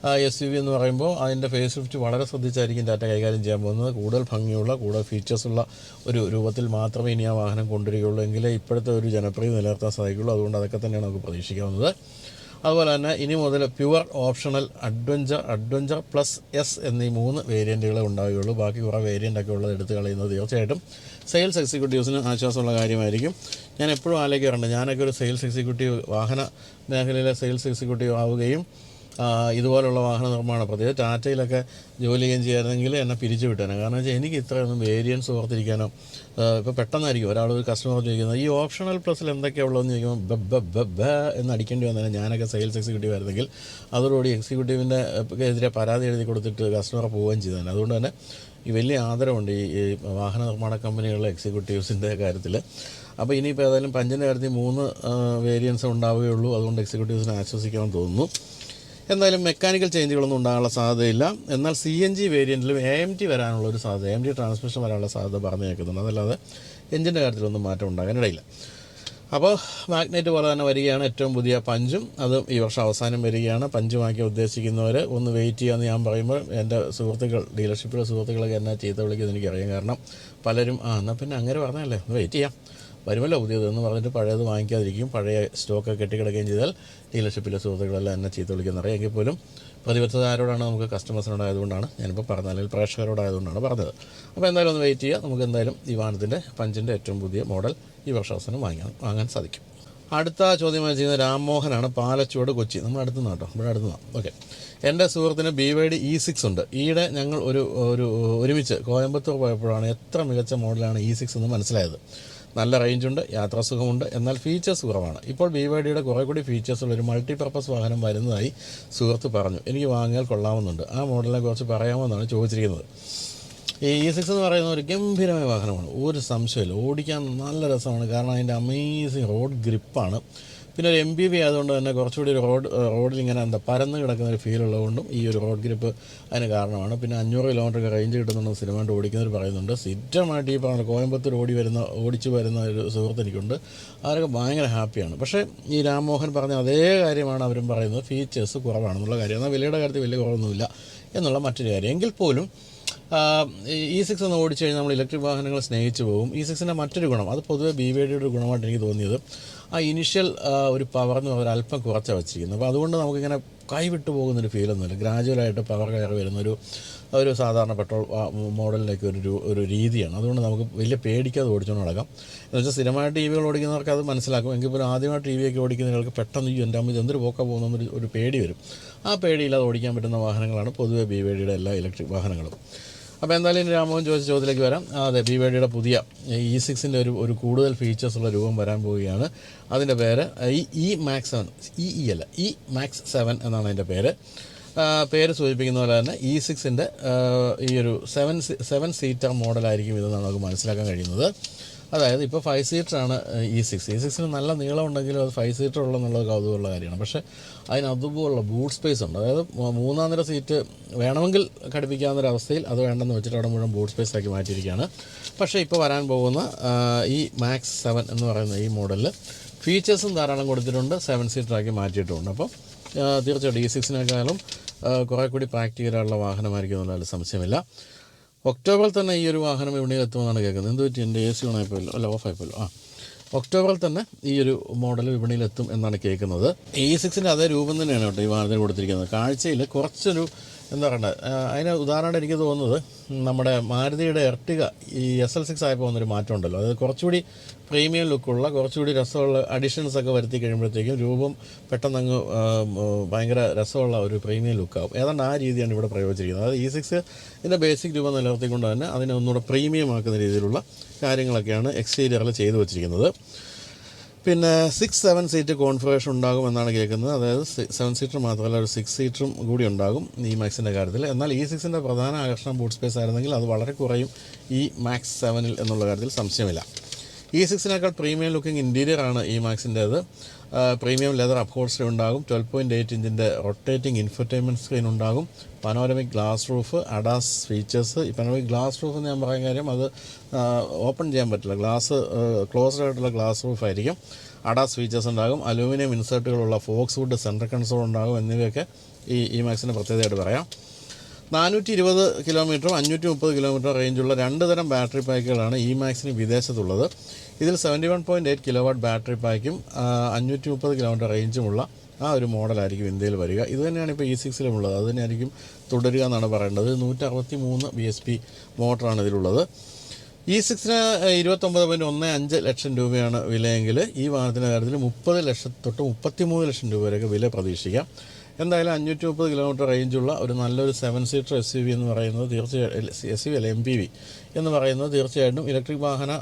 S U V എന്ന് പറയുമ്പോൾ അതിന്റെ ഫേസ് ലിഫ്റ്റ് വളരെ ശ്രദ്ധിച്ചായിരിക്കും ടാറ്റ കൈകാര്യം ചെയ്യാൻ പോകുന്നത്. കൂടുതൽ ഭംഗിയുള്ള കൂടുതൽ ഫീച്ചേഴ്സുള്ള ഒരു രൂപത്തിൽ മാത്രമേ ഇനി ആ വാഹനം കൊണ്ടുവരികയുള്ളൂ എങ്കിലേ ഇപ്പോഴത്തെ ഒരു ജനപ്രിയ നിലനിർത്താൻ സാധിക്കുള്ളൂ അതുകൊണ്ട് അതൊക്കെ തന്നെയാണ് നമുക്ക് പ്രതീക്ഷിക്കാവുന്നത്. അതുപോലെ തന്നെ ഇനി മുതൽ pure optional adventure adventure plus S എന്നീ മൂന്ന് വേരിയന്റുകളെ ഉണ്ടാവുകയുള്ളൂ. ബാക്കി കുറേ വേരിയന്റ് ഒക്കെ ഉള്ളത് എടുത്തു കളയുന്നത് തീർച്ചയായിട്ടും സെയിൽസ് എക്സിക്യൂട്ടീവ്സിന് ആശ്വാസമുള്ള കാര്യമായിരിക്കും. ഞാൻ എപ്പോഴും ആലോചിക്കാറുണ്ട് ഞാനൊക്കെ ഒരു സെയിൽസ് എക്സിക്യൂട്ടീവ് വാഹന മേഖലയിലെ സെയിൽസ് എക്സിക്യൂട്ടീവ് ആവുകയും ഇതുപോലുള്ള വാഹന നിർമ്മാണ പ്രത്യേകിച്ച് ടാറ്റയിലൊക്കെ ജോലി ചെയ്യുകയും ചെയ്യാമെങ്കിൽ എന്നെ പിരിച്ചു വിട്ടേനെ. കാരണം വെച്ചാൽ എനിക്ക് ഇത്രയൊന്നും വേരിയൻസ് ഓർത്തിരിക്കാനോ ഇപ്പോൾ പെട്ടെന്നായിരിക്കും ഒരാൾ ഒരു കസ്റ്റമർ ചോദിക്കുന്നത് ഈ ഓപ്ഷണൽ പ്ലസ്സിൽ എന്തൊക്കെയാണ് ഉള്ളതെന്ന് ചോദിക്കുമ്പോൾ ബ ബ ബ എന്ന് അടിക്കേണ്ടി വന്നേനെ ഞാനൊക്കെ സെയിൽസ് എക്സിക്യൂട്ടീവ് ആയിരുന്നെങ്കിൽ അതോടുകൂടി എക്സിക്യൂട്ടീവിന്റെ എതിരെ പരാതി എഴുതി കൊടുത്തിട്ട് കസ്റ്റമറെ പോവുകയും ചെയ്തേനെ അതുകൊണ്ട് തന്നെ ഈ വലിയ ആദരവുണ്ട് ഈ വാഹന നിർമ്മാണ കമ്പനികളിലെ എക്സിക്യൂട്ടീവ്സിന്റെ കാര്യത്തിൽ. അപ്പോൾ ഇനിയിപ്പോൾ ഏതായാലും പഞ്ചിന്റെ കാര്യത്തിൽ മൂന്ന് വേരിയൻസ് ഉണ്ടാവുകയുള്ളൂ. അതുകൊണ്ട് എക്സിക്യൂട്ടീവ്സിനെ ആശ്വസിക്കാൻ തോന്നുന്നു. എന്തായാലും മെക്കാനിക്കൽ ചേഞ്ചുകളൊന്നും ഉണ്ടാകാനുള്ള സാധ്യതയില്ല. എന്നാൽ സി എൻ ജി വേരിയന്റിലും എ എം ടി വരാനുള്ള ഒരു സാധ്യത എം ടി ട്രാൻസ്മിഷൻ വരാനുള്ള സാധ്യത പറഞ്ഞു കേൾക്കുന്നുണ്ട്. അതല്ലാതെ എഞ്ചിന്റെ കാര്യത്തിലൊന്നും മാറ്റം ഉണ്ടാകാനിടയില്ല അപ്പോൾ മാഗ്നൈറ്റ് പോലെ തന്നെ വരികയാണ് ഏറ്റവും പുതിയ പഞ്ചും. അത് ഈ വർഷം അവസാനം വരികയാണ്. പഞ്ചുമാക്കി ഉദ്ദേശിക്കുന്നവർ ഒന്ന് വെയിറ്റ് ചെയ്യാമെന്ന് ഞാൻ പറയുമ്പോൾ എന്റെ സുഹൃത്തുക്കൾ ഡീലർഷിപ്പിലെ സുഹൃത്തുക്കളൊക്കെ എന്നെ ചീത്ത വിളിക്കുന്നത് എനിക്കറിയാം. കാരണം പലരും ആ എന്നാൽ പിന്നെ അങ്ങനെ പറഞ്ഞല്ലേ വെയിറ്റ് ചെയ്യാം. വരുമല്ലോ പുതിയത് എന്ന് പറഞ്ഞിട്ട് പഴയത് വാങ്ങിക്കാതിരിക്കും. പഴയ സ്റ്റോക്ക് കെട്ടിക്കിടക്കുകയും ചെയ്താൽ ഡീലർഷിപ്പിലെ സുഹൃത്തുക്കളെല്ലാം എന്നെ ചീത്ത വിളിക്കുന്നറിയാം എങ്കിൽ പോലും പ്രതിബദ്ധത ആരോടാണ് നമുക്ക് കസ്റ്റമേഴ്സിനോടായതുകൊണ്ടാണ് ഞാനിപ്പോൾ പറഞ്ഞത്. അല്ലെങ്കിൽ പ്രേക്ഷകരോടായതുകൊണ്ടാണ് പറഞ്ഞത്. അപ്പോൾ എന്തായാലും ഒന്ന് വെയിറ്റ് ചെയ്യുക. നമുക്ക് എന്തായാലും ഈ വാഹനത്തിന്റെ പഞ്ചിന്റെ ഏറ്റവും പുതിയ മോഡൽ ഈ വർഷാവസാനം വാങ്ങാൻ വാങ്ങാൻ സാധിക്കും. അടുത്ത ചോദ്യമായി ചെയ്യുന്നത് രാംമോഹനാണ് പാലച്ചുവട് കൊച്ചി. നമ്മൾ അടുത്തുനിന്ന് കേട്ടോ ഇവിടെ അടുത്തുനിന്നാണ് ഓക്കെ. എന്റെ സുഹൃത്തിന് B Y D E six ഉണ്ട്. ഈയിടെ ഞങ്ങൾ ഒരു ഒരു ഒരുമിച്ച് കോയമ്പത്തൂർ പോയപ്പോഴാണ് എത്ര മികച്ച മോഡലാണ് ഇ സിക്സ് എന്ന് മനസ്സിലായത്. നല്ല റേഞ്ചുണ്ട് യാത്രാസുഖമുണ്ട് എന്നാൽ ഫീച്ചേഴ്സ് കുറവാണ്. ഇപ്പോൾ ബി വൈ ഡിയുടെ കുറേ കൂടി ഫീച്ചേഴ്സുള്ള ഒരു മൾട്ടിപർപ്പസ് വാഹനം വരുന്നതായി സുഹൃത്ത് പറഞ്ഞു. എനിക്ക് വാങ്ങിയാൽ കൊള്ളാമെന്നുണ്ട്. ആ മോഡലിനെ കുറിച്ച് പറയാമെന്നാണ് ചോദിച്ചിരിക്കുന്നത്. ഈ ഇ സിക്സ് എന്ന് പറയുന്ന ഒരു ഗംഭീരമായ വാഹനമാണ്. ഒരു സംശയമില്ല ഓടിക്കാൻ നല്ല രസമാണ്. കാരണം അതിന്റെ അമേസിങ് റോഡ് ഗ്രിപ്പാണ് പിന്നെ ഒരു എം ബി വി ആയതുകൊണ്ട് തന്നെ കുറച്ചുകൂടി റോഡ് റോഡിൽ ഇങ്ങനെ എന്താ പരന്ന് കിടക്കുന്ന ഒരു ഫീൽ ഉള്ളതുകൊണ്ടും ഈ ഒരു റോഡ് ഗ്രിപ്പ് അതിന് കാരണമാണ്. പിന്നെ അഞ്ഞൂറ് കിലോമീറ്റർ റേഞ്ച് കിട്ടുന്നുണ്ടെന്ന് സിനിമ ഓടിക്കുന്നവർ പറയുന്നുണ്ട്. സ്ഥിരമായിട്ട് ഈ പറഞ്ഞ കോയമ്പത്തൂർ ഓടി വരുന്ന ഓടിച്ചു വരുന്ന ഒരു സുഹൃത്ത് എനിക്കുണ്ട്. അവരൊക്കെ ഭയങ്കര ഹാപ്പിയാണ് പക്ഷേ ഈ രാംമോഹൻ പറഞ്ഞ അതേ കാര്യമാണ് അവരും പറയുന്നത്. ഫീച്ചേഴ്സ് കുറവാണെന്നുള്ള കാര്യം. എന്നാൽ വിലയുടെ കാര്യത്തിൽ വലിയ കുറവൊന്നുമില്ല എന്നുള്ള മറ്റൊരു കാര്യം. എങ്കിൽ പോലും ഇ സിക്സ് ഒന്ന് ഓടിച്ചു കഴിഞ്ഞാൽ നമ്മൾ ഇലക്ട്രിക് വാഹനങ്ങൾ സ്നേഹിച്ചു പോകും. ഇ സിക്സിന്റെ മറ്റൊരു ഗുണം അത് പൊതുവേ ബി വി ഡിയുടെ ഒരു ഗുണമായിട്ട് എനിക്ക് തോന്നിയത് ആ ഇനിഷ്യൽ ഒരു പവർ എന്ന് പറഞ്ഞാൽ അല്പം കുറച്ചാണ് വച്ചിരിക്കുന്നു അപ്പോൾ അതുകൊണ്ട് നമുക്കിങ്ങനെ കൈവിട്ടു പോകുന്നൊരു ഫീലൊന്നുമില്ല ഗ്രാജുവലായിട്ട് പവർ കയറി വരുന്നൊരു ഒരു സാധാരണ പെട്രോൾ മോഡലിലേക്ക് ഒരു ഒരു രീതിയാണ്. അതുകൊണ്ട് നമുക്ക് വലിയ പേടിക്കാതെ ഓടിച്ചുകൊണ്ട് നടക്കാം. എന്ന് വെച്ചാൽ സ്ഥിരമായിട്ട് ടി വികൾ ഓടിക്കുന്നവർക്ക് അത് മനസ്സിലാക്കും. എങ്കിൽ പോലും ആദ്യമായിട്ട് ടി വി ഒക്കെ ഓടിക്കുന്നവർക്ക് പെട്ടെന്ന് ഈ എന്റെ അമ്മ എന്തൊരു പോക്ക പോകുന്നൊരു ഒരു പേടി വരും. ആ പേടിയില്ലാതെ ഓടിക്കാൻ പറ്റുന്ന വാഹനങ്ങളാണ് പൊതുവേ ബി വി ഡിയുടെ എല്ലാ ഇലക്ട്രിക് വാഹനങ്ങളും. അപ്പോൾ എന്തായാലും രാമോഹൻ ചോദിച്ച ചോദ്യത്തിലേക്ക് വരാം. അതെ ബി വൈഡിയുടെ പുതിയ ഇ സിക്സിന്റെ ഒരു ഒരു കൂടുതൽ ഫീച്ചേഴ്സ് ഉള്ള രൂപം വരാൻ പോവുകയാണ്. അതിന്റെ പേര് ഈ E max seven E E അല്ല ഇ മാക്സ് സെവൻ എന്നാണ് അതിന്റെ പേര്. പേര് സൂചിപ്പിക്കുന്ന പോലെ തന്നെ ഇ സിക്സിന്റെ ഈ ഒരു സെവൻ സെവൻ സീറ്റർ മോഡലായിരിക്കും ഇതെന്നാണ് നമുക്ക് മനസ്സിലാക്കാൻ കഴിയുന്നത്. അതായത് ഇപ്പോൾ ഫൈവ് സീറ്ററാണ് ഇ സിക്സ് ഇ സിക്സിന് നല്ല നീളം ഉണ്ടെങ്കിലും അത് ഫൈവ് സീറ്റർ ഉള്ളെന്നുള്ളത് കൗതുകമുള്ള കാര്യമാണ്. പക്ഷേ അതിന് അതുപോലുള്ള ബൂട്ട് സ്പേസ് ഉണ്ട്. അതായത് മൂന്നാം നിര സീറ്റ് വേണമെങ്കിൽ ഘടിപ്പിക്കാവുന്നൊരവസ്ഥയിൽ അത് വേണ്ടെന്ന് വെച്ചിട്ട് അവിടെ മുഴുവൻ ബൂട്ട് സ്പേസ് ആക്കി മാറ്റിയിരിക്കുകയാണ്. പക്ഷേ ഇപ്പോൾ വരാൻ പോകുന്ന ഈ മാക്സ് സെവൻ എന്ന് പറയുന്ന ഈ മോഡലിൽ ഫീച്ചേഴ്സും ധാരാളം കൊടുത്തിട്ടുണ്ട് സെവൻ സീറ്ററാക്കി മാറ്റിയിട്ടുണ്ട്. അപ്പോൾ തീർച്ചയായിട്ടും ഇ സിക്സിനേക്കാളും കുറേ കൂടി പ്രാക്ടിക്കലായുള്ള വാഹനമായിരിക്കും എന്നുള്ളതിൽ സംശയമില്ല. ഒക്ടോബറിൽ തന്നെ ഈ ഒരു വാഹനം വിപണിയിൽ എത്തുമെന്നാണ് കേൾക്കുന്നത്. എന്ത് പറ്റി? എന്റെ എ സി ഓണായിപ്പോയല്ലോ അല്ല ഓഫായിപ്പോയല്ലോ. ആ. ഒക്ടോബറിൽ തന്നെ ഈ ഒരു മോഡൽ വിപണിയിൽ എത്തും എന്നാണ് കേൾക്കുന്നത്. എ സിക്സിന്റെ അതേ രൂപം തന്നെയാണ് കേട്ടോ ഈ വാഹനത്തിന് കൊടുത്തിരിക്കുന്നത്. കാഴ്ചയിൽ കുറച്ചൊരു എന്താ പറയണ്ടത് അതിന് ഉദാഹരണമായിട്ട് എനിക്ക് തോന്നുന്നത് നമ്മുടെ മാരുതിയുടെ എർട്ടിക ഈ എസ് എൽ സിക്സ് ആയപ്പോൾ വന്നൊരു മാറ്റം ഉണ്ടല്ലോ അത് കുറച്ചുകൂടി പ്രീമിയം ലുക്കുള്ള കുറച്ചുകൂടി രസമുള്ള അഡീഷൻസ് ഒക്കെ വരുത്തി കഴിയുമ്പോഴത്തേക്കും രൂപം പെട്ടെന്ന് അങ്ങ് ഭയങ്കര രസമുള്ള ഒരു പ്രീമിയം ലുക്കാവും. ഏതാണ്ട് ആ രീതിയാണ് ഇവിടെ പ്രയോഗിച്ചിരിക്കുന്നത്. അതായത് ഈ സിക്സ് ഇതിന്റെ ബേസിക് രൂപം നിലനിർത്തിക്കൊണ്ട് തന്നെ അതിനെ ഒന്നുകൂടെ പ്രീമിയം ആക്കുന്ന രീതിയിലുള്ള കാര്യങ്ങളൊക്കെയാണ് എക്സ്റ്റീരിയറിൽ ചെയ്തു വച്ചിരിക്കുന്നത്. പിന്നെ സിക്സ് സെവൻ സീറ്റ് കോൺഫിഗറേഷൻ ഉണ്ടാകും എന്നാണ് കേൾക്കുന്നത്. അതായത് സെവൻ സീറ്റർ മാത്രമല്ല ഒരു സിക്സ് സീറ്ററും കൂടി ഉണ്ടാകും ഈ മാക്സിന്റെ കാര്യത്തിൽ. എന്നാൽ ഈ സിക്സിന്റെ പ്രധാന ആകർഷണം ബൂട്ട് സ്പേസ് ആയിരുന്നെങ്കിൽ അത് വളരെ കുറയും ഈ മാക്സ് സെവനിൽ എന്നുള്ള കാര്യത്തിൽ സംശയമില്ല. ഈ സിക്സിനേക്കാൾ പ്രീമിയം ലുക്കിംഗ് ഇന്റീരിയർ ആണ് ഈ മാക്സിന്റേത് പ്രീമിയം ലെതർ അപ്ഹോൾസ്റ്ററി ഉണ്ടാകും. ട്വൽവ് പോയിന്റ് എയ്റ്റ് ഇഞ്ചിന്റെ റൊട്ടേറ്റിംഗ് ഇൻഫർടൈൻമെന്റ് സ്ക്രീൻ ഉണ്ടാകും. Panoramic glass roof ADAS features ഈ പനോരമിക് ഗ്ലാസ് റൂഫ് എന്ന് ഞാൻ പറയാൻ കാര്യം അത് ഓപ്പൺ ചെയ്യാൻ പറ്റില്ല. ഗ്ലാസ് ക്ലോസ്ഡ് ആയിട്ടുള്ള ഗ്ലാസ് റൂഫ് ആയിരിക്കും. അഡാസ് ഫീച്ചേഴ്സ് ഉണ്ടാകും. അലൂമിനിയം ഇൻസേർട്ടുകളുള്ള ഫോക്സ് വുഡ് സെൻട്രൽ കൺസോൾ ഉണ്ടാകും. എന്നിവയൊക്കെ ഈ ഈ മാക്സിന്റെ പ്രത്യേകതയായിട്ട് പറയാം. നാനൂറ്റി ഇരുപത് കിലോമീറ്ററും അഞ്ഞൂറ്റി മുപ്പത് കിലോമീറ്റർ റേഞ്ചുള്ള രണ്ട് തരം ബാറ്ററി പാക്കുകളാണ് ഇ മാക്സിന് വിദേശത്തുള്ളത്. ഇതിൽ seventy one point eight kilowatt battery പാക്കും അഞ്ഞൂറ്റി മുപ്പത് കിലോമീറ്റർ റേഞ്ചുമുള്ള ആ ഒരു മോഡലായിരിക്കും ഇന്ത്യയിൽ വരിക. ഇത് തന്നെയാണ് ഇപ്പോൾ ഇ സിക്സിലും ഉള്ളത്. അത് തന്നെയായിരിക്കും തുടരുക എന്നാണ് പറയേണ്ടത് നൂറ്റി അറുപത്തി മൂന്ന് ബി എസ് പി മോട്ടറാണ് ഇതിലുള്ളത്. ഇ സിക്സിന് ഇരുപത്തൊമ്പത് പോയിന്റ് ഒന്ന് അഞ്ച് ലക്ഷം രൂപയാണ് വിലയെങ്കിൽ ഈ വാഹനത്തിന്റെ കാര്യത്തിൽ മുപ്പത് ലക്ഷം തൊട്ട് മുപ്പത്തി മൂന്ന് ലക്ഷം രൂപ വരെയൊക്കെ വില പ്രതീക്ഷിക്കാം. എന്തായാലും അഞ്ഞൂറ്റി മുപ്പത് കിലോമീറ്റർ റേഞ്ചുള്ള ഒരു നല്ലൊരു seven seater S U V എന്ന് പറയുന്നത് തീർച്ചയായും എസ് യു അല്ല എം പി വി എന്ന് പറയുന്നത് തീർച്ചയായിട്ടും ഇലക്ട്രിക് വാഹന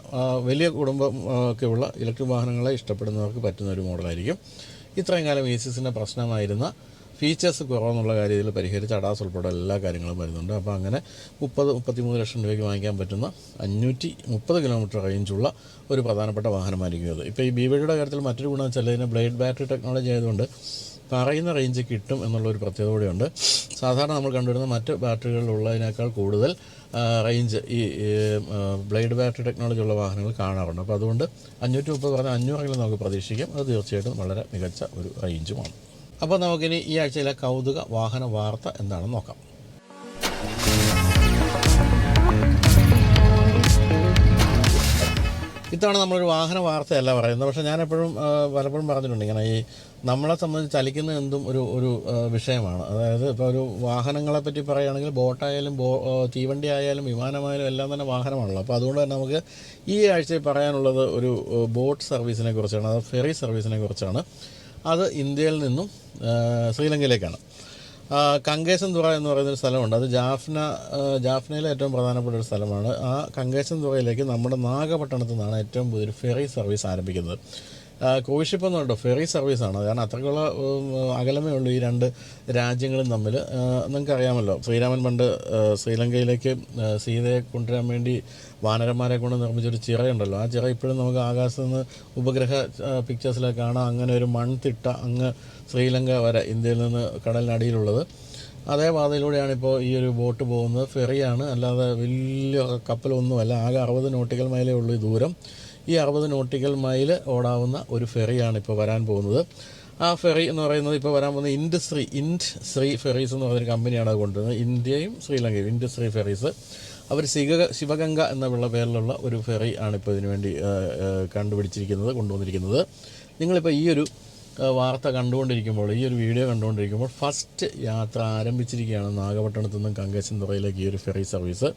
വലിയ കുടുംബം ഉള്ള ഇലക്ട്രിക് വാഹനങ്ങളെ ഇഷ്ടപ്പെടുന്നവർക്ക് പറ്റുന്ന ഒരു മോഡലായിരിക്കും. ഇത്രയും കാലം ഈ സിസിന്റെ പ്രശ്നമായിരുന്ന ഫീച്ചേഴ്സ് കുറവെന്നുള്ള കാര്യത്തിൽ പരിഹരിച്ച് അഡാസ് ഉൾപ്പെടെ എല്ലാ കാര്യങ്ങളും വരുന്നുണ്ട്. അപ്പോൾ അങ്ങനെ മുപ്പത് മുപ്പത്തിമൂന്ന് ലക്ഷം രൂപയ്ക്ക് വാങ്ങിക്കാൻ പറ്റുന്ന അഞ്ഞൂറ്റി മുപ്പത് കിലോമീറ്റർ റേഞ്ചുള്ള ഒരു പ്രധാനപ്പെട്ട വാഹനമായിരിക്കും അത് ഇപ്പോൾ ഈ ബി വഴിയുടെ കാര്യത്തിൽ മറ്റൊരു ഗുണം വെച്ചാൽ ഇതിന് ബ്ലേഡ് ബാറ്ററി ടെക്നോളജി ആയതുകൊണ്ട് പറയുന്ന റേഞ്ച് കിട്ടും എന്നുള്ളൊരു പ്രത്യേകത കൂടിയുണ്ട്. സാധാരണ നമ്മൾ കണ്ടുവരുന്ന മറ്റ് ബാറ്ററികളിലുള്ളതിനേക്കാൾ കൂടുതൽ റേഞ്ച് ഈ ബ്ലേഡ് ബാറ്ററി ടെക്നോളജി ഉള്ള വാഹനങ്ങൾ കാണാറുണ്ട്. അപ്പോൾ അതുകൊണ്ട് അഞ്ഞൂറ്റി മുപ്പത് പറഞ്ഞാൽ അഞ്ഞൂറെങ്കിലും നമുക്ക് പ്രതീക്ഷിക്കാം. അത് തീർച്ചയായിട്ടും വളരെ മികച്ച ഒരു റേഞ്ചുമാണ് അപ്പോൾ നമുക്കിനി ഈ ആഴ്ചയിലെ കൗതുക വാഹന വാർത്ത എന്താണെന്ന് നോക്കാം. ഇത്തവണ നമ്മളൊരു വാഹന വാർത്തയല്ല പറയുന്നത്. പക്ഷെ ഞാൻ എപ്പോഴും പലപ്പോഴും പറഞ്ഞിട്ടുണ്ട് ഇങ്ങനെ ഈ നമ്മളെ സംബന്ധിച്ച് ചലിക്കുന്ന എന്തും ഒരു ഒരു വിഷയമാണ്. അതായത് ഇപ്പോൾ ഒരു വാഹനങ്ങളെ പറ്റി പറയുകയാണെങ്കിൽ ബോട്ടായാലും ബോ തീവണ്ടി ആയാലും വിമാനമായാലും എല്ലാം തന്നെ വാഹനമാണല്ലോ. അപ്പോൾ അതുകൊണ്ട് തന്നെ നമുക്ക് ഈ ആഴ്ചയിൽ പറയാനുള്ളത് ഒരു ബോട്ട് സർവീസിനെ കുറിച്ചാണ് അത് ഫെറി സർവീസിനെ കുറിച്ചാണ്. അത് ഇന്ത്യയിൽ നിന്നും ശ്രീലങ്കയിലേക്കാണ്. തുറ എന്ന് പറയുന്നൊരു സ്ഥലമുണ്ട്. അത് ജാഫ്ന ജാഫ്നയിലെ ഏറ്റവും പ്രധാനപ്പെട്ട ഒരു സ്ഥലമാണ്. ആ കങ്കേശൻ തുറയിലേക്ക് നമ്മുടെ നാഗപട്ടണത്തു നിന്നാണ് ഏറ്റവും പുതിയൊരു ഫെറി സർവീസ് ആരംഭിക്കുന്നത്. കോഴിഷിപ്പ് എന്ന് എന്നുണ്ടോ ഫെറി സർവീസാണ് കാരണം അത്രയ്ക്കുള്ള അകലമേ ഉള്ളൂ ഈ രണ്ട് രാജ്യങ്ങളും തമ്മിൽ നിങ്ങൾക്ക് അറിയാമല്ലോ ശ്രീരാമൻ പണ്ട് ശ്രീലങ്കയിലേക്ക് സീതയെ കൊണ്ടുവരാൻ വേണ്ടി വാനരന്മാരെ കൊണ്ട് നിർമ്മിച്ചൊരു ചിറയുണ്ടല്ലോ. ആ ചിറ ഇപ്പോഴും നമുക്ക് ആകാശത്ത് നിന്ന് ഉപഗ്രഹ പിക്ചേഴ്സിലൊക്കെ കാണാം. അങ്ങനെ ഒരു മൺതിട്ട അങ്ങ് ശ്രീലങ്ക വരെ ഇന്ത്യയിൽ നിന്ന് കടലിനടിയിലുള്ളത്. അതേ പാതയിലൂടെയാണ് ഇപ്പോൾ ഈ ഒരു ബോട്ട് പോകുന്നത്. ഫെറിയാണ്. അല്ലാതെ വലിയ കപ്പലൊന്നുമല്ല. ആകെ അറുപത് നോട്ടിക്കൽ മൈലേ ഉള്ളൂ ഈ ദൂരം. ഈ അറുപത് നോട്ടിക്കൽ മൈൽ ഓടാവുന്ന ഒരു ഫെറിയാണ് ഇപ്പോൾ വരാൻ പോകുന്നത്. ആ ഫെറി എന്ന് പറയുന്നത് ഇപ്പോൾ വരാൻ പോകുന്ന ഇൻഡസ്ട്രി ഇൻഡ് ശ്രീ ഫെറീസ് എന്ന് പറയുന്നൊരു കമ്പനിയാണ് അത് കൊണ്ടുവരുന്നത്. ഇന്ത്യയും ശ്രീലങ്കയും ഇൻഡസ്ട്രി ഫെറീസ്. അവർ ശിവ ശിവഗംഗ എന്നുള്ള പേരിലുള്ള ഒരു ഫെറി ആണ് ഇപ്പോൾ ഇതിനു വേണ്ടി ആ, ആ, കണ്ടുപിടിച്ചിരിക്കുന്നത് കൊണ്ടുവന്നിരിക്കുന്നത്. നിങ്ങളിപ്പോൾ ഈ ഒരു വാർത്ത കണ്ടുകൊണ്ടിരിക്കുമ്പോൾ ഈ ഒരു വീഡിയോ കണ്ടുകൊണ്ടിരിക്കുമ്പോൾ ഫസ്റ്റ് യാത്ര ആരംഭിച്ചിരിക്കുകയാണ് നാഗപട്ടണത്തു നിന്നും കങ്കശൻ തുറയിലേക്ക് ഈ ഒരു ഫെറി സർവീസ്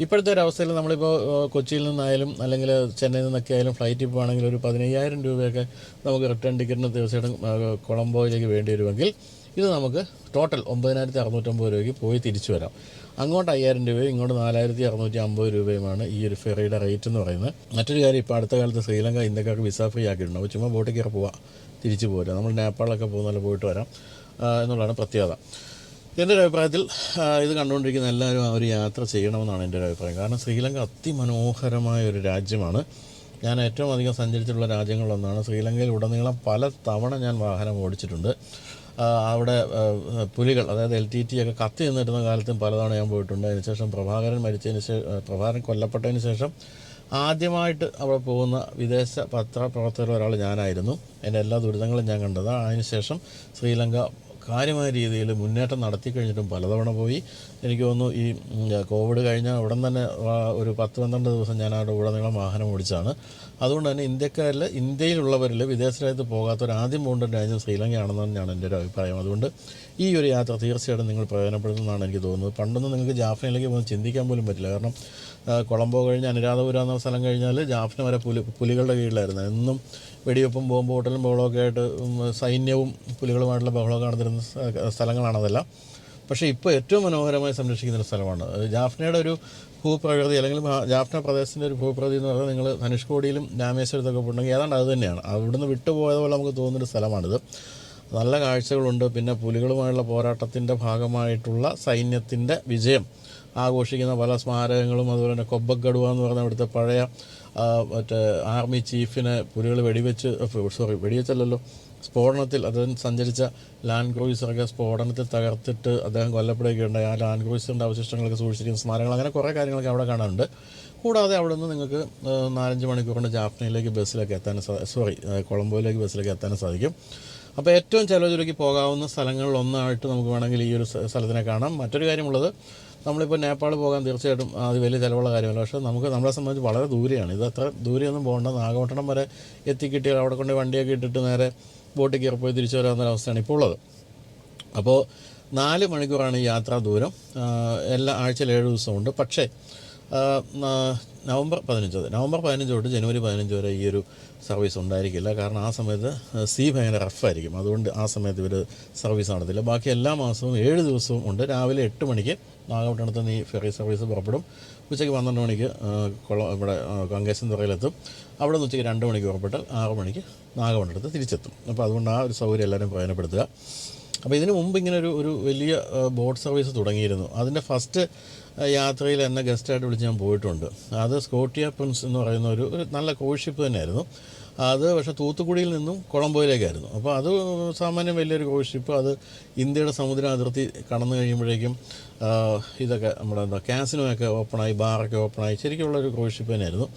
ഇപ്പോഴത്തെ ഒരു അവസ്ഥയിൽ നമ്മളിപ്പോൾ കൊച്ചിയിൽ നിന്നായാലും അല്ലെങ്കിൽ ചെന്നൈയിൽ നിന്നൊക്കെ ആയാലും ഫ്ലൈറ്റിൽ പോകുകയാണെങ്കിൽ ഒരു പതിനയ്യായിരം രൂപയൊക്കെ നമുക്ക് റിട്ടേൺ ടിക്കറ്റിന് തീർച്ചയായിട്ടും കൊളംബോയിലേക്ക് വേണ്ടി വരുമെങ്കിൽ ഇത് നമുക്ക് ടോട്ടൽ ഒമ്പതിനായിരത്തി അറുന്നൂറ്റമ്പത് രൂപയ്ക്ക് പോയി തിരിച്ചു വരാം. അങ്ങോട്ട് അയ്യായിരം രൂപയും ഇങ്ങോട്ട് നാലായിരത്തി അറുന്നൂറ്റി അമ്പത് രൂപയുമാണ് ഈ ഒരു ഫെറിയുടെ റേറ്റ് എന്ന് പറയുന്നത്. മറ്റൊരു കാര്യം ഇപ്പോൾ അടുത്ത കാലത്ത് ശ്രീലങ്ക ഇന്ത്യക്കാർക്ക് വിസ ഫ്രീ ആക്കിയിട്ടുണ്ട്. അപ്പോൾ ചുമ്മാ ബോട്ടിൽ കയറി പോവാം തിരിച്ചു പോരാ നമ്മൾ നേപ്പാളിലൊക്കെ പോകുന്ന പോയിട്ട് വരാം എന്നുള്ളതാണ് പ്രത്യേകത. എന്റെ ഒരു അഭിപ്രായത്തിൽ ഇത് കണ്ടുകൊണ്ടിരിക്കുന്ന എല്ലാവരും ആ ഒരു യാത്ര ചെയ്യണമെന്നാണ് എന്റെ ഒരു അഭിപ്രായം. കാരണം ശ്രീലങ്ക അതിമനോഹരമായ ഒരു രാജ്യമാണ്. ഞാൻ ഏറ്റവും അധികം സഞ്ചരിച്ചിട്ടുള്ള രാജ്യങ്ങളിലൊന്നാണ് ശ്രീലങ്കയിൽ ഉടനീളം പല തവണ ഞാൻ വാഹനം ഓടിച്ചിട്ടുണ്ട്. അവിടെ പുലികൾ അതായത് എൽ ടി ടി ഒക്കെ കത്തി നിന്നിരുന്ന കാലത്തും പലതവണ ഞാൻ പോയിട്ടുണ്ട്. അതിനുശേഷം പ്രഭാകരൻ മരിച്ചതിന് ശേഷം പ്രഭാകരൻ കൊല്ലപ്പെട്ടതിന് ശേഷം ആദ്യമായിട്ട് അവിടെ പോകുന്ന വിദേശ പത്രപ്രവർത്തകരിൽ ഒരാൾ ഞാനായിരുന്നു. എന്റെ എല്ലാ ദുരിതങ്ങളും ഞാൻ കണ്ടത്. അതിനുശേഷം ശ്രീലങ്ക കാര്യമായ രീതിയിൽ മുന്നേറ്റം നടത്തി കഴിഞ്ഞിട്ടും പലതവണ പോയി. എനിക്ക് തോന്നുന്നു ഈ കോവിഡ് കഴിഞ്ഞ ഉടൻ തന്നെ ഒരു പത്ത് പന്ത്രണ്ട് ദിവസം ഞാൻ അവിടെ ഉടനീളം വാഹനം ഓടിച്ചാണ് അതുകൊണ്ട് തന്നെ ഇന്ത്യക്കാരിൽ ഇന്ത്യയിലുള്ളവരിൽ വിദേശ രാജ്യത്ത് പോകാത്തവർ ആദ്യം പോകേണ്ട രാജ്യം ശ്രീലങ്കയാണെന്നാണ് തന്നെയാണ് എന്റെ ഒരു അഭിപ്രായം. അതുകൊണ്ട് ഈ ഒരു യാത്ര തീർച്ചയായിട്ടും നിങ്ങൾ പ്രയോജനപ്പെടുന്നതാണ് എനിക്ക് തോന്നുന്നത്. പണ്ടൊന്നും നിങ്ങൾക്ക് ജാഫ്നയിലേക്ക് പോകുന്നത് ചിന്തിക്കാൻ പോലും പറ്റില്ല. കാരണം കൊളംബോ കഴിഞ്ഞ് അനുരാധപുരം എന്ന സ്ഥലം കഴിഞ്ഞാൽ ജാഫ്ന വരെ പുലി പുലികളുടെ കീഴിലായിരുന്നു. എന്നും വെടിവെപ്പും ബോംബ് ഹോട്ടലും ബഹളമൊക്കെ ആയിട്ട് സൈന്യവും പുലികളുമായിട്ടുള്ള ബഹളമൊക്കെ നടന്നിരുന്ന സ്ഥലങ്ങളാണ് സ്ഥലങ്ങളാണതെല്ലാം പക്ഷേ ഇപ്പോൾ ഏറ്റവും മനോഹരമായി സംരക്ഷിക്കുന്ന ഒരു സ്ഥലമാണ്. ജാഫ്നയുടെ ഒരു ഭൂപ്രകൃതി അല്ലെങ്കിൽ ജാഫ്ന പ്രദേശത്തിന്റെ ഒരു ഭൂപ്രകൃതി എന്ന് പറഞ്ഞാൽ നിങ്ങൾ ധനുഷ്കോടിയിലും രാമേശ്വരത്തൊക്കെ പോയിട്ടുണ്ടെങ്കിൽ ഏതാണ്ട് അത് തന്നെയാണ്. അവിടുന്ന് വിട്ടുപോയത് പോലെ നമുക്ക് തോന്നുന്നൊരു സ്ഥലമാണിത്. നല്ല കാഴ്ചകളുണ്ട്. പിന്നെ പുലികളുമായുള്ള പോരാട്ടത്തിന്റെ ഭാഗമായിട്ടുള്ള സൈന്യത്തിന്റെ വിജയം. ആഘോഷിക്കുന്ന പല സ്മാരകങ്ങളും അതുപോലെ തന്നെ കൊബ്ബഗഡുവ എന്ന് പറഞ്ഞ അവിടുത്തെ പഴയ മറ്റേ ആർമി ചീഫിനെ പുലികൾ വെടിവെച്ച് സോറി വെടിവെച്ചല്ലല്ലോ. സ്ഫോടനത്തിൽ അദ്ദേഹം സഞ്ചരിച്ച ലാൻഡ് ക്രൂയിസറൊക്കെ സ്ഫോടനത്തിൽ തകർത്തിട്ട് അദ്ദേഹം കൊല്ലപ്പെടുകയൊക്കെ ഉണ്ടായി ആ ലാൻഡ് ക്രൂയിസറിന്റെ അവശിഷ്ടങ്ങളൊക്കെ സൂക്ഷിച്ചിരിക്കുന്ന സ്മാരകങ്ങൾ അങ്ങനെ കുറേ കാര്യങ്ങളൊക്കെ അവിടെ കാണാനുണ്ട്. കൂടാതെ അവിടെ നിന്ന് നിങ്ങൾക്ക് നാലഞ്ച് മണിക്കൂർ കൊണ്ട് ജാഫ്നയിലേക്ക് ബസ്സിലൊക്കെ എത്താനും സാ സോറി കൊളംബോയിലേക്ക് ബസ്സിലൊക്കെ എത്താനും സാധിക്കും. അപ്പോൾ ഏറ്റവും ചിലവ് ചുരുക്കി പോകാവുന്ന സ്ഥലങ്ങളിൽ ഒന്നായിട്ട് നമുക്ക് വേണമെങ്കിൽ ഈ ഒരു സ്ഥലത്തിനെ കാണാം. മറ്റൊരു കാര്യമുള്ളത് നമ്മളിപ്പോൾ നേപ്പാൾ പോകാൻ തീർച്ചയായിട്ടും അത് വലിയ ചിലവുള്ള കാര്യമല്ല. പക്ഷേ നമുക്ക് നമ്മളെ സംബന്ധിച്ച് വളരെ ദൂരെയാണ്. ഇത് അത്ര ദൂരെയൊന്നും പോകേണ്ട. നാഗപട്ടണം വരെ എത്തിക്കിട്ടിയാൽ അവിടെ കൊണ്ട് വണ്ടിയൊക്കെ ഇട്ടിട്ട് നേരെ ബോട്ടിൽ കയറി പോയി തിരിച്ചു വരാവുന്ന അവസ്ഥയാണ് ഇപ്പോൾ ഉള്ളത്. അപ്പോൾ നാല് മണിക്കൂറാണ് ഈ യാത്രാ ദൂരം. എല്ലാ ആഴ്ചയിൽ ഏഴ് ദിവസമുണ്ട്. പക്ഷേ നവംബർ പതിനഞ്ച് നവംബർ പതിനഞ്ച് തൊട്ട് ജനുവരി പതിനഞ്ച് വരെ ഈ ഒരു സർവീസ് ഉണ്ടായിരിക്കില്ല. കാരണം ആ സമയത്ത് സീ ഭയങ്കര റഫായിരിക്കും അതുകൊണ്ട് ആ സമയത്ത് ഇവർ സർവീസ് നടത്തില്ല. ബാക്കി എല്ലാ മാസവും ഏഴ് ദിവസവും ഉണ്ട്. രാവിലെ എട്ട് മണിക്ക് നാഗപട്ടണത്ത് നിന്ന് ഈ ഫെറി സർവീസ് പുറപ്പെടും. ഉച്ചയ്ക്ക് പന്ത്രണ്ട് മണിക്ക് കൊള്ള കൊള ഇവിടെ കങ്കേശൻ തുറയിലെത്തും. അവിടെ നിന്ന് ഉച്ചയ്ക്ക് രണ്ട് മണിക്ക് പുറപ്പെട്ടാൽ ആറ് മണിക്ക് നാഗമണ്ഡലത്ത് തിരിച്ചെത്തും. അപ്പോൾ അതുകൊണ്ട് ആ ഒരു സൗകര്യം എല്ലാവരും പ്രയോജനപ്പെടുത്തുക. അപ്പോൾ ഇതിനു മുമ്പ് ഇങ്ങനെ ഒരു ഒരു വലിയ ബോട്ട് സർവീസ് തുടങ്ങിയിരുന്നു. അതിന്റെ ഫസ്റ്റ് യാത്രയിൽ എന്നെ ഗസ്റ്റായിട്ട് വിളിച്ച് ഞാൻ പോയിട്ടുണ്ട്. അത് സ്കോട്ടിയ പ്രിൻസ് എന്ന് പറയുന്ന ഒരു നല്ല കോഴിഷിപ്പ് തന്നെയായിരുന്നു. അത് പക്ഷേ തൂത്തുക്കുടിയിൽ നിന്നും കൊളംബോയിലേക്കായിരുന്നു. അപ്പോൾ അത് സാമാന്യം വലിയൊരു കോഴിഷിപ്പ് അത് ഇന്ത്യയുടെ സമുദ്ര അതിർത്തി കടന്നു കഴിയുമ്പോഴേക്കും ഇതൊക്കെ നമ്മുടെ എന്താ കാസിനോയൊക്കെ ഓപ്പണായി ബാറൊക്കെ ഓപ്പണായി ശരിക്കുള്ളൊരു കോഴിഷിപ്പ് തന്നെയായിരുന്നു.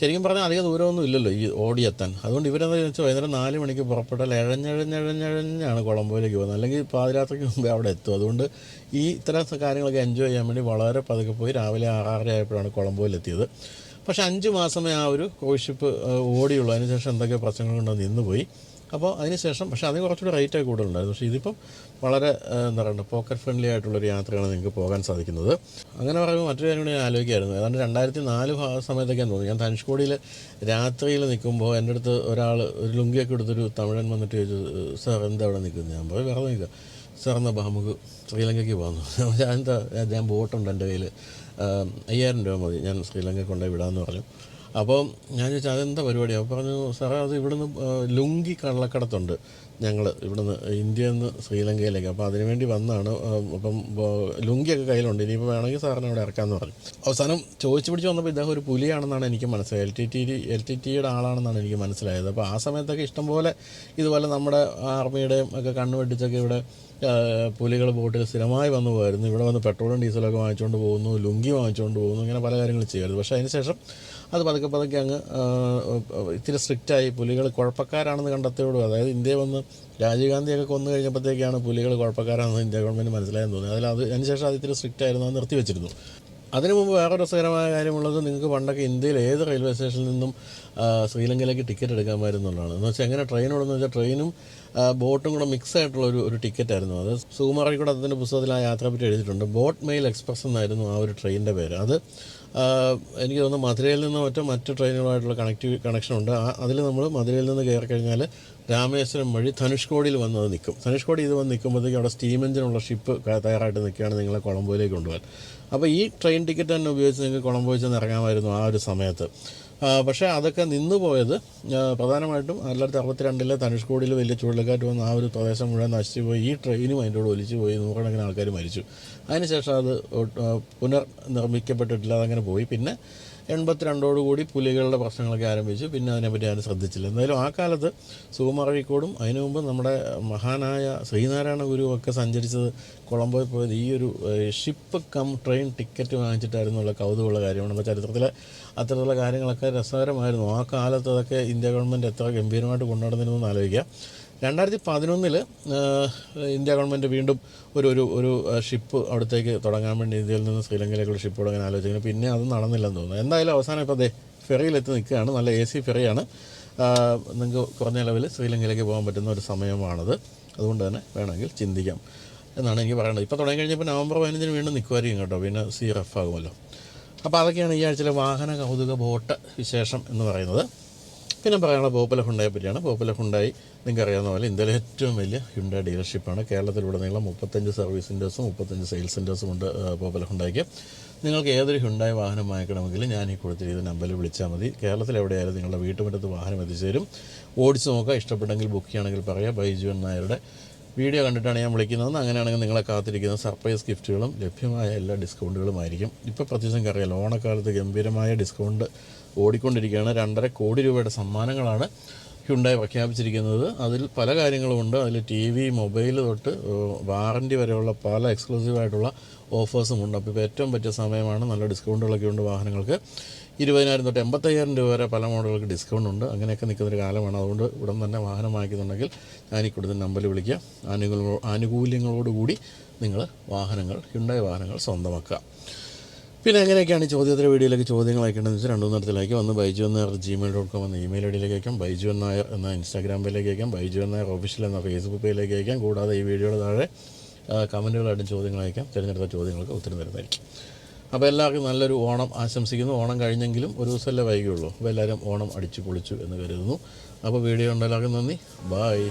ശരിക്കും പറഞ്ഞാൽ അധികം ദൂരമൊന്നും ഇല്ലല്ലോ ഈ ഓടിയെത്താൻ. അതുകൊണ്ട് ഇവരെന്താ വെച്ചാൽ വൈകുന്നേരം നാല് മണിക്ക് പുറപ്പെട്ടാൽ എഴഞ്ഞഴഞ്ഞഴഞ്ഞാണ് കൊളംബോയിലേക്ക് പോകുന്നത്. അല്ലെങ്കിൽ പാതിരാത്രിക്ക് മുമ്പേ അവിടെ എത്തും. അതുകൊണ്ട് ഈ ഇത്തരം കാര്യങ്ങളൊക്കെ എൻജോയ് ചെയ്യാൻ വേണ്ടി വളരെ പതുക്കെ പോയി രാവിലെ ആറര ആയപ്പോഴാണ് കൊളംബോയിലെത്തിയത് പക്ഷേ അഞ്ച് മാസമേ ആ ഒരു കോഴ്ഷിപ്പ് ഓടിയുള്ളൂ. അതിനുശേഷം എന്തൊക്കെ പ്രശ്നങ്ങൾ കൊണ്ടോ നിന്ന് പോയി അപ്പോൾ അതിനുശേഷം പക്ഷേ അതിന് കുറച്ചുകൂടി റേറ്റൊക്കെ കൂടുതലുണ്ടായിരുന്നു. പക്ഷേ ഇതിപ്പം വളരെ എന്താ പറയുക പോക്കറ്റ് ഫ്രണ്ട്ലി ആയിട്ടുള്ളൊരു യാത്രയാണ് നിങ്ങൾക്ക് പോകാൻ സാധിക്കുന്നത്. അങ്ങനെ പറയുമ്പോൾ മറ്റൊരു കാര്യം കൂടി ഞാൻ ആലോചിക്കായിരുന്നു. ഏതാണ്ട് രണ്ടായിരത്തി നാല് സമയത്തൊക്കെയാണ് തോന്നുന്നു. ഞാൻ ധനുഷ്കോടിയിൽ രാത്രിയിൽ നിൽക്കുമ്പോൾ എന്റെ അടുത്ത് ഒരാൾ ഒരു ലുങ്കിയൊക്കെ എടുത്തൊരു തമിഴൻ വന്നിട്ട് ചോദിച്ചു സാർ എന്താ അവിടെ നിൽക്കുന്നത്? ഞാൻ പോയി വെറുതെ നിൽക്കുക സാർ എന്നാൽ ബാ നമുക്ക് ശ്രീലങ്കയ്ക്ക് പോകാമെന്ന് ഞാൻ എന്താ ഞാൻ ബോട്ടുണ്ട് എന്റെ കയ്യിൽ അയ്യായിരം രൂപ മതി. ഞാൻ ശ്രീലങ്ക കൊണ്ടുപോയി വിടാമെന്ന് പറഞ്ഞു. അപ്പോൾ ഞാൻ ചോദിച്ചാൽ അതെന്താ പരിപാടി? പറഞ്ഞു സാറേ അത് ഇവിടുന്ന് ലുങ്കി കള്ളക്കടത്തുണ്ട്. ഞങ്ങൾ ഇവിടുന്ന് ഇന്ത്യയിൽ നിന്ന് ശ്രീലങ്കയിലേക്ക് അപ്പോൾ അതിനുവേണ്ടി വന്നാണ് അപ്പം ലുങ്കിയൊക്കെ കയ്യിലുണ്ട്. ഇനിയിപ്പോൾ വേണമെങ്കിൽ സാറിനെ അവിടെ ഇറക്കാമെന്ന് പറഞ്ഞു. അവസാനം ചോദിച്ചു പിടിച്ച് വന്നപ്പോൾ ഇദ്ദേഹം ഒരു പുലിയാണെന്നാണ് എനിക്ക് മനസ്സിലായത്. L T T L T ടിയുടെ ആളാണെന്നാണ് എനിക്ക് മനസ്സിലായത്. അപ്പോൾ ആ സമയത്തൊക്കെ ഇഷ്ടംപോലെ ഇതുപോലെ നമ്മുടെ ആർമിയുടെയും ഒക്കെ കണ്ണു വെട്ടിച്ചൊക്കെ ഇവിടെ പുലികൾ ബോട്ടിൽ സ്ഥിരമായി വന്നു പോയായിരുന്നു ഇവിടെ വന്ന് പെട്രോളും ഡീസലൊക്കെ വാങ്ങിച്ചുകൊണ്ട് പോകുന്നു ലുങ്കി വാങ്ങിച്ചുകൊണ്ട് പോകുന്നു ഇങ്ങനെ പല കാര്യങ്ങൾ ചെയ്യുമായിരുന്നു പക്ഷേ അതിന് ശേഷം അത് പതുക്കെ പതുക്കെ അങ്ങ് ഇത്തിരി സ്ട്രിക്റ്റായി പുലികൾ കുഴപ്പക്കാരാണെന്ന് കണ്ടെത്തിയോടും അതായത് ഇന്ത്യ വന്ന് രാജീവ് ഗാന്ധിയൊക്കെ കൊന്നു കഴിഞ്ഞപ്പോഴത്തേക്കാണ് പുലികൾ കുഴപ്പക്കാരാണെന്ന് ഇന്ത്യ ഗവൺമെന്റ് മനസ്സിലായെന്ന് തോന്നി അതിൽ അത് അതിനുശേഷം അത് ഇത്തിരി സ്ട്രിക്റ്റ് ആയിരുന്നു അത് നിർത്തിവെച്ചിരുന്നു. അതിനു മുമ്പ് വേറെ രസകരമായ കാര്യമുള്ളത് നിങ്ങൾക്ക് പണ്ടൊക്കെ ഇന്ത്യയിൽ ഏത് റെയിൽവേ സ്റ്റേഷനിൽ നിന്നും ശ്രീലങ്കയിലേക്ക് ടിക്കറ്റ് എടുക്കാമായിരുന്നുള്ളതാണ് എന്ന് വെച്ചാൽ എങ്ങനെ ട്രെയിൻ ഓടുന്നു വെച്ചാൽ ട്രെയിനും ബോട്ടും കൂടെ മിക്സ് ആയിട്ടുള്ള ഒരു ഒരു ടിക്കറ്റ് ആയിരുന്നു അത്. സുകുമാരി കൂടെ അതിന്റെ പുസ്തകത്തിൽ ആ യാത്രയെ പറ്റി എഴുതിയിട്ടുണ്ട്. ബോട്ട് മെയിൽ എക്സ്പ്രസ് എന്നായിരുന്നു ആ ഒരു ട്രെയിനിന്റെ പേര്. അത് എനിക്ക് തോന്നുന്നു മധുരയിൽ നിന്ന് മറ്റോ മറ്റ് ട്രെയിനുകളായിട്ടുള്ള കണക്റ്റീവ് കണക്ഷൻ ഉണ്ട്. അതിൽ നമ്മൾ മധുരയിൽ നിന്ന് കയറി കഴിഞ്ഞാൽ രാമേശ്വരം വഴി ധനുഷ്കോടിയിൽ വന്നത് നിൽക്കും. ധനുഷ്കോടി ഇത് വന്ന് നിൽക്കുമ്പോഴത്തേക്കും അവിടെ സ്റ്റീം എഞ്ചിനുള്ള ഷിപ്പ് തയ്യാറായിട്ട് നിൽക്കുകയാണ് നിങ്ങളെ കൊളംബോയിലേക്ക് കൊണ്ടുപോകാൻ. അപ്പോൾ ഈ ട്രെയിൻ ടിക്കറ്റ് തന്നെ ഉപയോഗിച്ച് നിങ്ങൾക്ക് കൊളംബോയിൽ ചെന്ന് ഇറങ്ങാമായിരുന്നു ആ ഒരു സമയത്ത്. പക്ഷേ അതൊക്കെ നിന്നു പോയത് പ്രധാനമായിട്ടും തൊള്ളായിരത്തി അറുപത്തിരണ്ടിലെ തനുഷ്കോടിയിൽ വലിയ ചുഴലിക്കാറ്റ് വന്ന് ആ ഒരു പ്രദേശം മുഴുവൻ നശിച്ചു പോയി ഈ ട്രെയിനും അതിന്റെ കൂടെ ഒലിച്ചു പോയി നൂറുകണക്കിന് ആൾക്കാർ മരിച്ചു അതിനുശേഷം അത് പുനർനിർമ്മിക്കപ്പെട്ടിട്ടില്ല അതങ്ങനെ പോയി. പിന്നെ എൺപത്തിരണ്ടോടുകൂടി പുലികളുടെ പ്രശ്നങ്ങളൊക്കെ ആരംഭിച്ചു. പിന്നെ അതിനെപ്പറ്റി ആരും ശ്രദ്ധിച്ചില്ല. എന്തായാലും ആ കാലത്ത് സുകുമാരഴിക്കോടും അതിനു മുമ്പ് നമ്മുടെ മഹാനായ ശ്രീനാരായണ ഒക്കെ സഞ്ചരിച്ചത് കൊളംബോയിൽ പോയത് ഈ ഒരു ഷിപ്പ് കം ട്രെയിൻ ടിക്കറ്റ് വാങ്ങിച്ചിട്ടായിരുന്നുള്ള കൗതുകമുള്ള കാര്യമാണ്. നമ്മുടെ ചരിത്രത്തിലെ അത്തരത്തിലുള്ള കാര്യങ്ങളൊക്കെ രസകരമായിരുന്നു. ആ കാലത്ത് അതൊക്കെ ഇന്ത്യ ഗവൺമെന്റ് എത്ര ഗംഭീരമായിട്ട് കൊണ്ടുനടന്നിരുന്നു എന്ന് ആലോചിക്കുക രണ്ടായിരത്തി പതിനൊന്നിൽ ഇന്ത്യ ഗവൺമെന്റ് വീണ്ടും ഒരു ഒരു ഒരു ഷിപ്പ് അവിടത്തേക്ക് തുടങ്ങാൻ വേണ്ടി ഇന്ത്യയിൽ നിന്ന് ശ്രീലങ്കയിലേക്കുള്ള ഷിപ്പ് തുടങ്ങാൻ ആലോചിക്കുന്നു. പിന്നെ അത് നടന്നില്ലെന്ന് തോന്നുന്നു. എന്തായാലും അവസാനം ഇപ്പോൾ അതെ ഫെറിയിലെത്തി നിൽക്കുകയാണ്. നല്ല എ സി ഫെറിയാണ്. നിങ്ങൾക്ക് കുറഞ്ഞ ലെവലിൽ ശ്രീലങ്കയിലേക്ക് പോകാൻ പറ്റുന്ന ഒരു സമയമാണത്. അതുകൊണ്ട് തന്നെ വേണമെങ്കിൽ ചിന്തിക്കാം എന്നാണ് എനിക്ക് പറയേണ്ടത്. ഇപ്പോൾ തുടങ്ങി കഴിഞ്ഞപ്പോൾ നവംബർ പതിനഞ്ചിന് വീണ്ടും നിൽക്കുമായിരിക്കും കേട്ടോ. പിന്നെ സി റഫ് ആകുമല്ലോ. അപ്പോൾ അതൊക്കെയാണ് ഈ ആഴ്ചയിലെ വാഹന കൗതുക ബോട്ട് വിശേഷം എന്ന് പറയുന്നത്. പിന്നെ പറയാനുള്ള പോപ്പുലർ ഹുണ്ടായെ പറ്റിയാണ്. പോപ്പുലർ ഹുണ്ടായി നിങ്ങൾക്ക് അറിയാവുന്ന പോലെ ഇന്ത്യയിലെ ഏറ്റവും വലിയ ഹുണ്ട ഡീലർഷിപ്പാണ് കേരളത്തിലുടനീളം മുപ്പത്തഞ്ച് സർവീസ് സെന്റേഴ്സും മുപ്പത്തഞ്ച് സെയിൽസ് സെന്റേഴ്സും ഉണ്ട് പോപ്പുലർ ഹുണ്ടായിക്ക് നിങ്ങൾക്ക് ഏതൊരു ഹുണ്ടായി വാഹനം വാങ്ങിക്കണമെങ്കിൽ ഞാൻ ഈ കൊടുത്ത കൊടുത്തിരിക്കുന്ന നമ്പറിൽ വിളിച്ചാൽ മതി. കേരളത്തിൽ എവിടെയായാലും നിങ്ങളുടെ വീട്ടുമുറ്റത്ത് വാഹനം എത്തിച്ചേരും. ഓടിച്ചു നോക്കുക. ഇഷ്ടപ്പെട്ടെങ്കിൽ ബുക്ക് ചെയ്യുകയാണെങ്കിൽ പറയാം. ബൈജു നായരുടെ വീഡിയോ കണ്ടിട്ടാണ് ഞാൻ വിളിക്കുന്നത് അങ്ങനെയാണെങ്കിൽ നിങ്ങളെ കാത്തിരിക്കുന്ന സർപ്രൈസ് ഗിഫ്റ്റുകളും ലഭ്യമായ എല്ലാ ഡിസ്കൗണ്ടുകളും ആയിരിക്കും. ഇപ്പോൾ പ്രത്യേകിച്ച് അറിയാലോ ഓണക്കാലത്ത് ഗംഭീരമായ ഡിസ്കൗണ്ട് ഓടിക്കൊണ്ടിരിക്കുകയാണ്. രണ്ടര കോടി രൂപയുടെ സമ്മാനങ്ങളാണ് ഹ്യുണ്ടായി പ്രഖ്യാപിച്ചിരിക്കുന്നത്. അതിൽ പല കാര്യങ്ങളുമുണ്ട് അതിൽ ടി വി മൊബൈൽ തൊട്ട് വാറന്റി വരെയുള്ള പല എക്സ്ക്ലൂസീവായിട്ടുള്ള ഓഫേഴ്സും ഉണ്ട്. അപ്പോൾ ഇപ്പോൾ ഏറ്റവും പറ്റിയ സമയമാണ്. നല്ല ഡിസ്കൗണ്ടുകളൊക്കെ ഉണ്ട് വാഹനങ്ങൾക്ക്. ഇരുപതിനായിരം തൊട്ട് എൺപത്തയ്യായിരം രൂപ വരെ പല മോഡലുകൾക്ക് ഡിസ്കൗണ്ട് ഉണ്ട്. അങ്ങനെയൊക്കെ നിൽക്കുന്നൊരു കാലമാണ്. അതുകൊണ്ട് ഉടൻ തന്നെ വാഹനം വാങ്ങിക്കുന്നുണ്ടെങ്കിൽ ഞാൻ ഈ കൊടുത്ത നമ്പറിൽ വിളിക്കുക. ആനുകൂല്യ ആനുകൂല്യങ്ങളോടുകൂടി നിങ്ങൾ വാഹനങ്ങൾ ഹ്യുണ്ടായി വാഹനങ്ങൾ സ്വന്തമാക്കുക. പിന്നെ എങ്ങനെയൊക്കെയാണ് ചോദ്യോത്തര വീഡിയോയിലേക്ക് ചോദ്യങ്ങൾ അയക്കേണ്ടതെന്ന് വെച്ചാൽ രണ്ടു നേരത്തിലേക്ക് വന്ന് ബൈജു എന്ന ജിമെയിൽ ഡോട്ട് കോം എന്ന ഇമെയിൽ ഐ ഡിയിലേക്ക് അയക്കാം. ബൈജു എന്ന എന്ന ഇൻസ്റ്റാഗ്രാം അയക്കാം. ബൈജു എന്ന ഓഫീഷ്യൽ എന്ന ഫേസ്ബുക്ക് അയക്കാം. കൂടാതെ ഈ വീഡിയോയുടെ താഴെ കമന്റുകളായിട്ടും ചോദ്യങ്ങൾ അയക്കാം. തിരഞ്ഞെടുത്ത ചോദ്യങ്ങൾക്ക് ഉത്തരം തരുന്നതായിരിക്കും. അപ്പോൾ എല്ലാവർക്കും നല്ലൊരു ഓണം ആശംസിക്കുന്നു. ഓണം കഴിഞ്ഞെങ്കിലും ഒരു ദിവസമല്ലേ വൈകിയുള്ളൂ. അപ്പോൾ എല്ലാവരും ഓണം അടിച്ചു പൊളിച്ചു എന്ന് കരുതുന്നു. അപ്പോൾ വീഡിയോ ഉണ്ടെല്ലാവർക്കും നന്ദി. ബായ്